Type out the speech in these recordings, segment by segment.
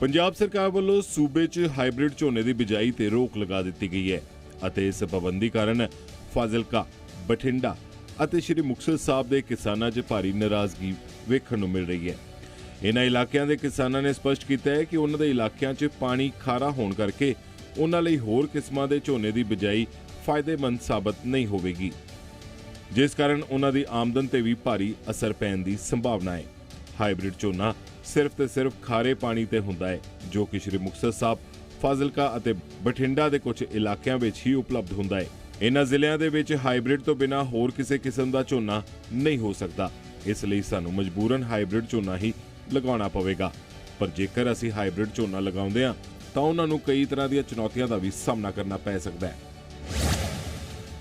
ਪੰਜਾਬ ਸਰਕਾਰ ਵੱਲੋਂ ਸੂਬੇ 'ਚ ਹਾਈਬ੍ਰਿਡ ਝੋਨੇ ਦੀ ਬਿਜਾਈ ਤੇ ਰੋਕ ਲਗਾ ਦਿੱਤੀ ਗਈ ਹੈ ਅਤੇ ਇਸ ਪਾਬੰਦੀ ਕਾਰਨ ਫਾਜ਼ਿਲਕਾ, ਬਠਿੰਡਾ ਅਤੇ ਸ਼੍ਰੀ ਮੁਕਤਸਰ ਸਾਹਿਬ ਦੇ ਕਿਸਾਨਾਂ 'ਚ ਭਾਰੀ ਨਾਰਾਜ਼ਗੀ ਵੇਖਣ ਨੂੰ ਮਿਲ ਰਹੀ ਹੈ। ਇਨ੍ਹਾਂ ਇਲਾਕਿਆਂ ਦੇ ਕਿਸਾਨਾਂ ਨੇ ਸਪਸ਼ਟ ਕੀਤਾ ਹੈ ਕਿ ਉਹਨਾਂ ਦੇ ਇਲਾਕਿਆਂ 'ਚ ਪਾਣੀ ਖਾਰਾ ਹੋਣ ਕਰਕੇ ਉਹਨਾਂ ਲਈ ਹੋਰ ਕਿਸਮਾਂ ਦੇ ਝੋਨੇ ਦੀ ਬਿਜਾਈ ਫਾਇਦੇਮੰਦ ਸਾਬਤ ਨਹੀਂ ਹੋਵੇਗੀ। ਜਿਸ ਕਾਰਨ ਉਹਨਾਂ ਦੀ ਆਮਦਨ ਤੇ ਵੀ ਭਾਰੀ ਅਸਰ ਪੈਣ ਦੀ ਸੰਭਾਵਨਾ ਹੈ। ਹਾਈਬ੍ਰਿਡ ਝੋਨਾ ਸਿਰਫ ਤੇ ਸਿਰਫ ਖਾਰੇ ਪਾਣੀ ਤੇ ਹੁੰਦਾ ਹੈ, ਜੋ ਕਿ ਸ਼੍ਰੀ ਮੁਕਤਸਰ ਸਾਹਿਬ, ਫਾਜ਼ਿਲਕਾ ਅਤੇ ਬਠਿੰਡਾ ਦੇ ਕੁਝ ਇਲਾਕਿਆਂ ਵਿੱਚ ਹੀ ਉਪਲਬਧ ਹੁੰਦਾ ਹੈ। ਇਨ੍ਹਾਂ ਜ਼ਿਲ੍ਹਿਆਂ ਦੇ ਵਿੱਚ ਹਾਈਬ੍ਰਿਡ ਤੋਂ ਬਿਨਾ ਹੋਰ ਕਿਸੇ ਕਿਸਮ ਦਾ ਝੋਨਾ ਨਹੀਂ ਹੋ ਸਕਦਾ। ਇਸ ਲਈ ਸਾਨੂੰ ਮਜਬੂਰਨ ਹਾਈਬ੍ਰਿਡ ਝੋਨਾ ਹੀ ਲਗਾਉਣਾ ਪਵੇਗਾ। ਪਰ ਜੇਕਰ ਅਸੀਂ ਹਾਈਬ੍ਰਿਡ ਝੋਨਾ ਲਗਾਉਂਦੇ ਹਾਂ, ਤਾਂ ਉਹਨਾਂ ਨੂੰ ਕਈ ਤਰ੍ਹਾਂ ਦੀਆਂ ਚੁਣੌਤੀਆਂ ਦਾ ਵੀ ਸਾਹਮਣਾ ਕਰਨਾ ਪੈ ਸਕਦਾ ਹੈ।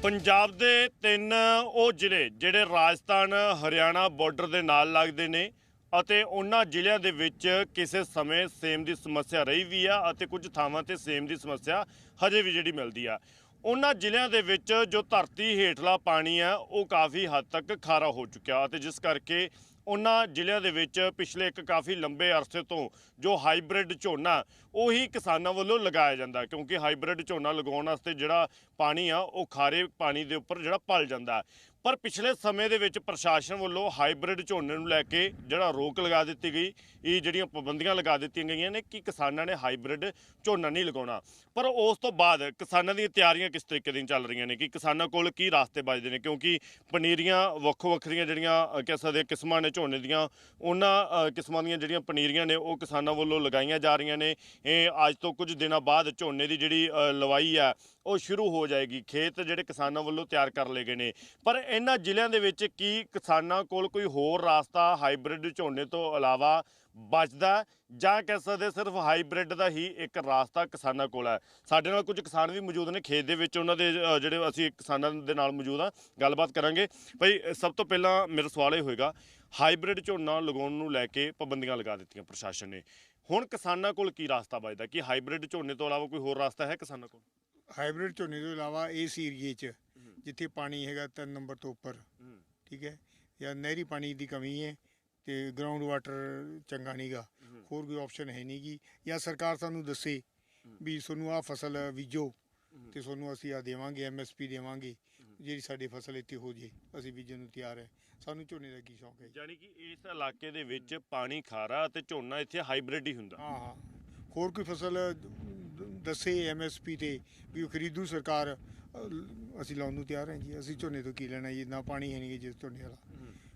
ਪੰਜਾਬ ਦੇ ਤਿੰਨ ਉਹ ਜ਼ਿਲ੍ਹੇ ਜਿਹੜੇ ਰਾਜਸਥਾਨ, ਹਰਿਆਣਾ ਬਾਰਡਰ ਦੇ ਨਾਲ ਲੱਗਦੇ ਨੇ ਅਤੇ ਉਹਨਾਂ ਜ਼ਿਲ੍ਹਿਆਂ ਦੇ ਵਿੱਚ ਕਿਸੇ ਸਮੇਂ ਸੇਮ ਦੀ ਸਮੱਸਿਆ ਰਹੀ ਵੀ ਆ ਅਤੇ ਕੁਝ ਥਾਵਾਂ ਤੇ ਸੇਮ ਦੀ ਸਮੱਸਿਆ ਹਜੇ ਵੀ ਜਿਹੜੀ ਮਿਲਦੀ ਆ। ਉਹਨਾਂ ਜ਼ਿਲ੍ਹਿਆਂ ਦੇ ਵਿੱਚ ਜੋ ਧਰਤੀ ਹੇਠਲਾ ਪਾਣੀ ਆ, ਉਹ ਕਾਫੀ ਹੱਦ ਤੱਕ ਖਾਰਾ ਹੋ ਚੁੱਕਿਆ ਅਤੇ ਜਿਸ ਕਰਕੇ ਉਹਨਾਂ ਜ਼ਿਲ੍ਹਿਆਂ ਦੇ ਵਿੱਚ ਪਿਛਲੇ ਇੱਕ ਕਾਫੀ ਲੰਬੇ ਅਰਸੇ ਤੋਂ ਜੋ ਹਾਈਬ੍ਰਿਡ ਝੋਨਾ, ਉਹੀ ਕਿਸਾਨਾਂ ਵੱਲੋਂ ਲਗਾਇਆ ਜਾਂਦਾ ਕਿਉਂਕਿ ਹਾਈਬ੍ਰਿਡ ਝੋਨਾ ਲਗਾਉਣ ਵਾਸਤੇ ਜਿਹੜਾ ਪਾਣੀ ਆ, ਉਹ ਖਾਰੇ ਪਾਣੀ ਦੇ ਉੱਪਰ ਜਿਹੜਾ ਪਲ ਜਾਂਦਾ ਪਰ ਪਿਛਲੇ ਸਮੇਂ ਦੇ ਵਿੱਚ ਪ੍ਰਸ਼ਾਸਨ ਵੱਲੋਂ ਹਾਈਬ੍ਰਿਡ ਝੋਨੇ ਨੂੰ ਲੈ ਕੇ ਜਿਹੜਾ ਰੋਕ ਲਗਾ ਦਿੱਤੀ ਗਈ, ਇਹ ਜਿਹੜੀਆਂ ਪਾਬੰਦੀਆਂ ਲਗਾ ਦਿੱਤੀਆਂ ਗਈਆਂ ਨੇ ਕਿ ਕਿਸਾਨਾਂ ਨੇ ਹਾਈਬ੍ਰਿਡ ਝੋਨਾ ਨਹੀਂ ਲਗਾਉਣਾ। ਪਰ ਉਸ ਤੋਂ ਬਾਅਦ ਕਿਸਾਨਾਂ ਦੀਆਂ ਤਿਆਰੀਆਂ ਕਿਸ ਤਰੀਕੇ ਦੀਆਂ ਚੱਲ ਰਹੀਆਂ ਨੇ ਕਿ ਕਿਸਾਨਾਂ ਕੋਲ ਕੀ ਰਾਸਤੇ ਬਚਦੇ ਨੇ? ਕਿਉਂਕਿ ਪਨੀਰੀਆਂ ਵੱਖੋ ਵੱਖਰੀਆਂ ਜਿਹੜੀਆਂ ਕਹਿ ਸਕਦੇ ਕਿਸਮਾਂ ਨੇ ਝੋਨੇ ਦੀਆਂ, ਉਹਨਾਂ ਕਿਸਮਾਂ ਦੀਆਂ ਜਿਹੜੀਆਂ ਪਨੀਰੀਆਂ ਨੇ ਉਹ ਕਿਸਾਨਾਂ ਵੱਲੋਂ ਲਗਾਈਆਂ ਜਾ ਰਹੀਆਂ ਨੇ। ਇਹ ਅੱਜ ਤੋਂ ਕੁਝ ਦਿਨਾਂ ਬਾਅਦ ਝੋਨੇ ਦੀ ਜਿਹੜੀ ਲਵਾਈ ਆ, ਉਹ ਸ਼ੁਰੂ ਹੋ ਜਾਏਗੀ। ਖੇਤ ਜਿਹੜੇ ਕਿਸਾਨਾਂ ਵੱਲੋਂ ਤਿਆਰ ਕਰ ਲਏ ਗਏ ਨੇ। ਪਰ ਇਹਨਾਂ ਜ਼ਿਲ੍ਹਿਆਂ ਦੇ ਵਿੱਚ ਕੀ ਕਿਸਾਨਾਂ ਕੋਲ ਕੋਈ ਹੋਰ ਰਾਸਤਾ ਹਾਈਬ੍ਰਿਡ ਝੋਨੇ ਤੋਂ ਇਲਾਵਾ ਬਚਦਾ ਜਾਂ ਕਹਿ ਸਕਦੇ ਸਿਰਫ ਹਾਈਬ੍ਰਿਡ ਦਾ ਹੀ ਇੱਕ ਰਾਸਤਾ ਕਿਸਾਨਾਂ ਕੋਲ ਹੈ? ਸਾਡੇ ਨਾਲ ਕੁਝ ਕਿਸਾਨ ਵੀ ਮੌਜੂਦ ਨੇ ਖੇਤ ਦੇ ਵਿੱਚ ਉਹਨਾਂ ਦੇ ਅ, ਜਿਹੜੇ ਅਸੀਂ ਕਿਸਾਨਾਂ ਦੇ ਨਾਲ ਮੌਜੂਦ ਆ ਗੱਲਬਾਤ ਕਰਾਂਗੇ। ਭਾਈ ਸਭ ਤੋਂ ਪਹਿਲਾਂ ਮੇਰਾ ਸਵਾਲ ਇਹ ਹੋਏਗਾ ਹਾਈਬ੍ਰਿਡ ਝੋਨਾ ਲਗਾਉਣ ਨੂੰ ਲੈ ਕੇ ਪਾਬੰਦੀਆਂ ਲਗਾ ਦਿੱਤੀਆਂ ਪ੍ਰਸ਼ਾਸਨ ਨੇ। ਹੁਣ ਕਿਸਾਨਾਂ ਕੋਲ ਕੀ ਰਾਸਤਾ ਬਚਦਾ ਕਿ ਹਾਈਬ੍ਰਿਡ ਝੋਨੇ ਤੋਂ ਇਲਾਵਾ ਕੋਈ ਹੋਰ ਰਾਸਤਾ ਹੈ ਕਿਸਾਨਾਂ ਕੋਲ? ਹਾਈਬ੍ਰਿਡ ਝੋਨੇ ਤੋਂ ਇਲਾਵਾ ਇਸ ਏਰੀਏ 'ਚ ਜਿੱਥੇ ਪਾਣੀ ਹੈਗਾ 3 ਨੰਬਰ ਤੋਂ ਉੱਪਰ। ਠੀਕ ਹੈ? ਜਾਂ ਨਹਿਰੀ ਪਾਣੀ ਦੀ ਕਮੀ ਹੈ ਤੇ ਗਰਾਊਂਡ ਵਾਟਰ ਚੰਗਾ ਨਹੀਂਗਾ ਹੋਰ ਕੋਈ ਆਪਸ਼ਨ ਹੈ ਨਹੀਂਗੀ ਜਾਂ ਸਰਕਾਰ ਸਾਨੂੰ ਦੱਸੇ ਵੀ ਤੁਹਾਨੂੰ ਆਹ ਫਸਲ ਬੀਜੋ ਤੇ ਤੁਹਾਨੂੰ ਅਸੀਂ ਆ ਦੇਵਾਂਗੇ ਐਮਐਸਪੀ ਦੇਵਾਂਗੇ। ਜਿਹੜੀ ਸਾਡੀ ਫਸਲ ਇੱਥੇ ਹੋ ਜੇ ਅਸੀਂ ਬੀਜਣ ਨੂੰ ਤਿਆਰ ਹੈ। ਸਾਨੂੰ ਝੋਨੇ ਦਾ ਕੀ ਸ਼ੌਂਕ ਹੈ ਯਾਨੀ ਕਿ ਇਸ ਇਲਾਕੇ ਦੇ ਵਿੱਚ ਪਾਣੀ ਖਾਰਾ ਅਤੇ ਝੋਨਾ ਇੱਥੇ ਹਾਈਬ੍ਰਿਡ ਹੀ ਹੁੰਦਾ। ਹਾਂ ਹਾਂ। ਹੋਰ ਕੋਈ ਫਸਲ ਦੱਸੇ ਐਮਐਸਪੀ ਤੇ ਵੀ ਉਹ ਖਰੀਦੂ ਸਰਕਾਰ ਅਸੀਂ ਲਾਉਣ ਨੂੰ ਤਿਆਰ ਹਾਂ ਜੀ। ਅਸੀਂ ਝੋਨੇ ਤੋਂ ਕੀ ਲੈਣਾ ਜੀ? ਨਾ ਪਾਣੀ ਹੈ ਨਹੀਂ ਜਿਸ ਝੋਨੇ ਵਾਲਾ।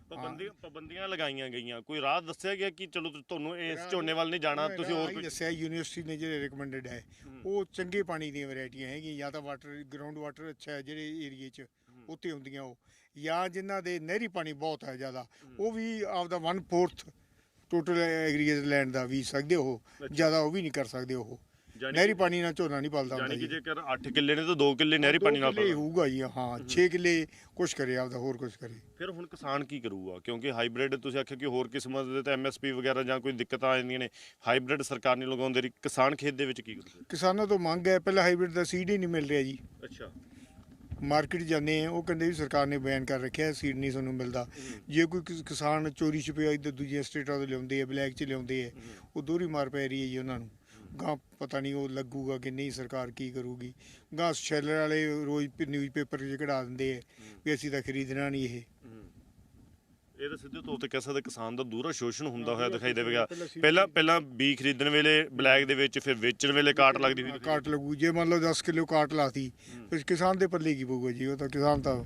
ਪਾਬੰਦੀਆਂ ਪਾਬੰਦੀਆਂ ਲਗਾਈਆਂ ਗਈਆਂ। ਕੋਈ ਰਾਹ ਦੱਸਿਆ ਗਿਆ ਕਿ ਚਲੋ ਤੁਹਾਨੂੰ ਇਸ ਝੋਨੇ ਵੱਲ ਨਹੀਂ ਜਾਣਾ ਤੁਸੀਂ ਹੋਰ ਕੋਈ ਦੱਸਿਆ ਯੂਨੀਵਰਸਿਟੀ ਨੇ ਜਿਹੜੇ ਰეკਮੈਂਡਡ ਹੈ ਉਹ ਚੰਗੇ ਪਾਣੀ ਦੀਆਂ ਵੈਰਾਈਟੀਆਂ ਹੈਗੀਆਂ ਜਾਂ ਤਾਂ ਵਾਟਰ ਗਰਾਊਂਡ ਵਾਟਰ ਅੱਛਾ ਹੈ ਜਿਹੜੇ ਏਰੀਏ 'ਚ ਉੱਥੇ ਹੁੰਦੀਆਂ ਉਹ। ਜਾਂ ਜਿਨ੍ਹਾਂ ਦੇ ਨਹਿਰੀ ਪਾਣੀ ਬਹੁਤ ਹੈ ਜ਼ਿਆਦਾ ਉਹ ਵੀ ਆਪਦਾ 1/4 ਟੋਟਲ ਐਗਰੀਗੇਟ ਲੈਂਡ ਦਾ ਵੀ ਸਕਦੇ ਉਹ ਜ਼ਿਆਦਾ ਉਹ ਵੀ ਨਹੀਂ ਕਰ ਸਕਦੇ ਉਹ। ਨਹਿਰੀ ਪਾਣੀ ਨਾਲ ਝੋਨਾ ਨਹੀਂ ਪਲਦਾ ਹੁੰਦਾ ਯਾਨੀ ਕਿ ਜੀ। ਜੇਕਰ 8 ਕਿੱਲੇ ਨੇ ਤਾਂ 2 ਕਿੱਲੇ ਨਹਿਰੀ ਪਾਣੀ ਨਾਲ ਕਿੱਲੇ ਪਾਓ। ਹੋਊਗਾ ਜੀ ਹਾਂ 6 ਕਿੱਲੇ ਕੁਛ ਕਰੇ ਆਪਦਾ ਹੋਰ ਕੁਛ ਕਰੇ। ਫਿਰ ਹੁਣ ਕਿਸਾਨ ਕੀ ਕਰੂਗਾ? ਕਿਉਂਕਿ ਹਾਈਬ੍ਰਿਡ ਤੁਸੀਂ ਆਖਿਆ ਕਿ ਹੋਰ ਕਿਸਮਾਂ ਦੇ ਤਾਂ ਐਮਐਸਪੀ ਵਗੈਰਾ ਜਾਂ ਕੋਈ ਦਿੱਕਤਾਂ ਆ ਜਾਂਦੀਆਂ ਨੇ ਹਾਈਬ੍ਰਿਡ ਸਰਕਾਰ ਨਹੀਂ ਲਗਾਉਂਦੇ ਰਹੀ। ਕਿਸਾਨ ਖੇਤ ਦੇ ਵਿੱਚ ਕੀ ਕਰੂਗਾ? ਕਿਸਾਨਾਂ ਤੋਂ ਮੰਗ ਹੈ ਪਹਿਲਾਂ ਹਾਈਬ੍ਰਿਡ ਦਾ ਸੀਡ ਹੀ ਨਹੀਂ ਮਿਲ ਰਿਹਾ ਜੀ। ਅੱਛਾ। ਮਾਰਕੀਟ ਜਾਂਦੇ ਆ ਉਹ ਕਹਿੰਦੇ ਵੀ ਸਰਕਾਰ ਨੇ ਬੈਨ ਕਰ ਰੱਖਿਆ ਸੀਡ ਨਹੀਂ ਸਾਨੂੰ ਮਿਲਦਾ। ਜੇ ਕੋਈ ਕਿਸ- ਕਿਸਾਨ ਚੋਰੀ ਛੁਪਿਆ ਇੱਧਰ ਦੂਜੀਆਂ ਸਟੇਟਾਂ ਤੋਂ ਲਿਆਉਂਦੇ ਆ ਬਲੈਕ 'ਚ ਲਿਆਉਂਦੇ ਆ ਉਹ ਦੋਹਰੀ ਮਾਰ ਪੈ ਰਹੀ ਹੈ ਜੀ ਉਹਨਾਂ ਨੂੰ। ਗਾਂ ਪਤਾ ਨਹੀਂ ਉਹ ਲੱਗੂਗਾ ਕਿ ਨਹੀਂ ਸਰਕਾਰ ਕੀ ਕਰੂਗੀ। ਗਾਂ ਸ਼ੈਲਰ ਵਾਲੇ ਰੋਜ਼ ਨਿਊਜ਼ ਪੇਪਰ 'ਚ ਕਢਾ ਦਿੰਦੇ ਆ ਵੀ ਅਸੀਂ ਤਾਂ ਖਰੀਦਣਾ ਨਹੀਂ ਇਹ। ਇਹ ਤਾਂ ਸਿੱਧੇ ਤੌਰ ਤੇ ਕਹਿ ਸਕਦੇ ਕਿਸਾਨ ਦਾ ਦੂਰਾ ਸ਼ੋਸ਼ਣ ਹੁੰਦਾ ਹੋਇਆ ਦਿਖਾਈ ਦੇਵੇਗਾ। ਪਹਿਲਾਂ ਪਹਿਲਾਂ ਬੀ ਖਰੀਦਣ ਵੇਲੇ ਬਲੈਕ ਦੇ ਵਿੱਚ ਫਿਰ ਵੇਚਣ ਵੇਲੇ ਕਾਟ ਲੱਗਦੀ ਹੋਈ ਕਾਟ ਲੱਗੂ। ਜੇ ਮੰਨ ਲਓ 10 ਕਿਲੋ ਕਾਟ ਲਾਤੀ ਫਿਰ ਕਿਸਾਨ ਦੇ ਪੱਲੇ ਕੀ ਪਊਗਾ ਜੀ? ਉਹ ਤਾਂ ਕਿਸਾਨ ਤਾਂ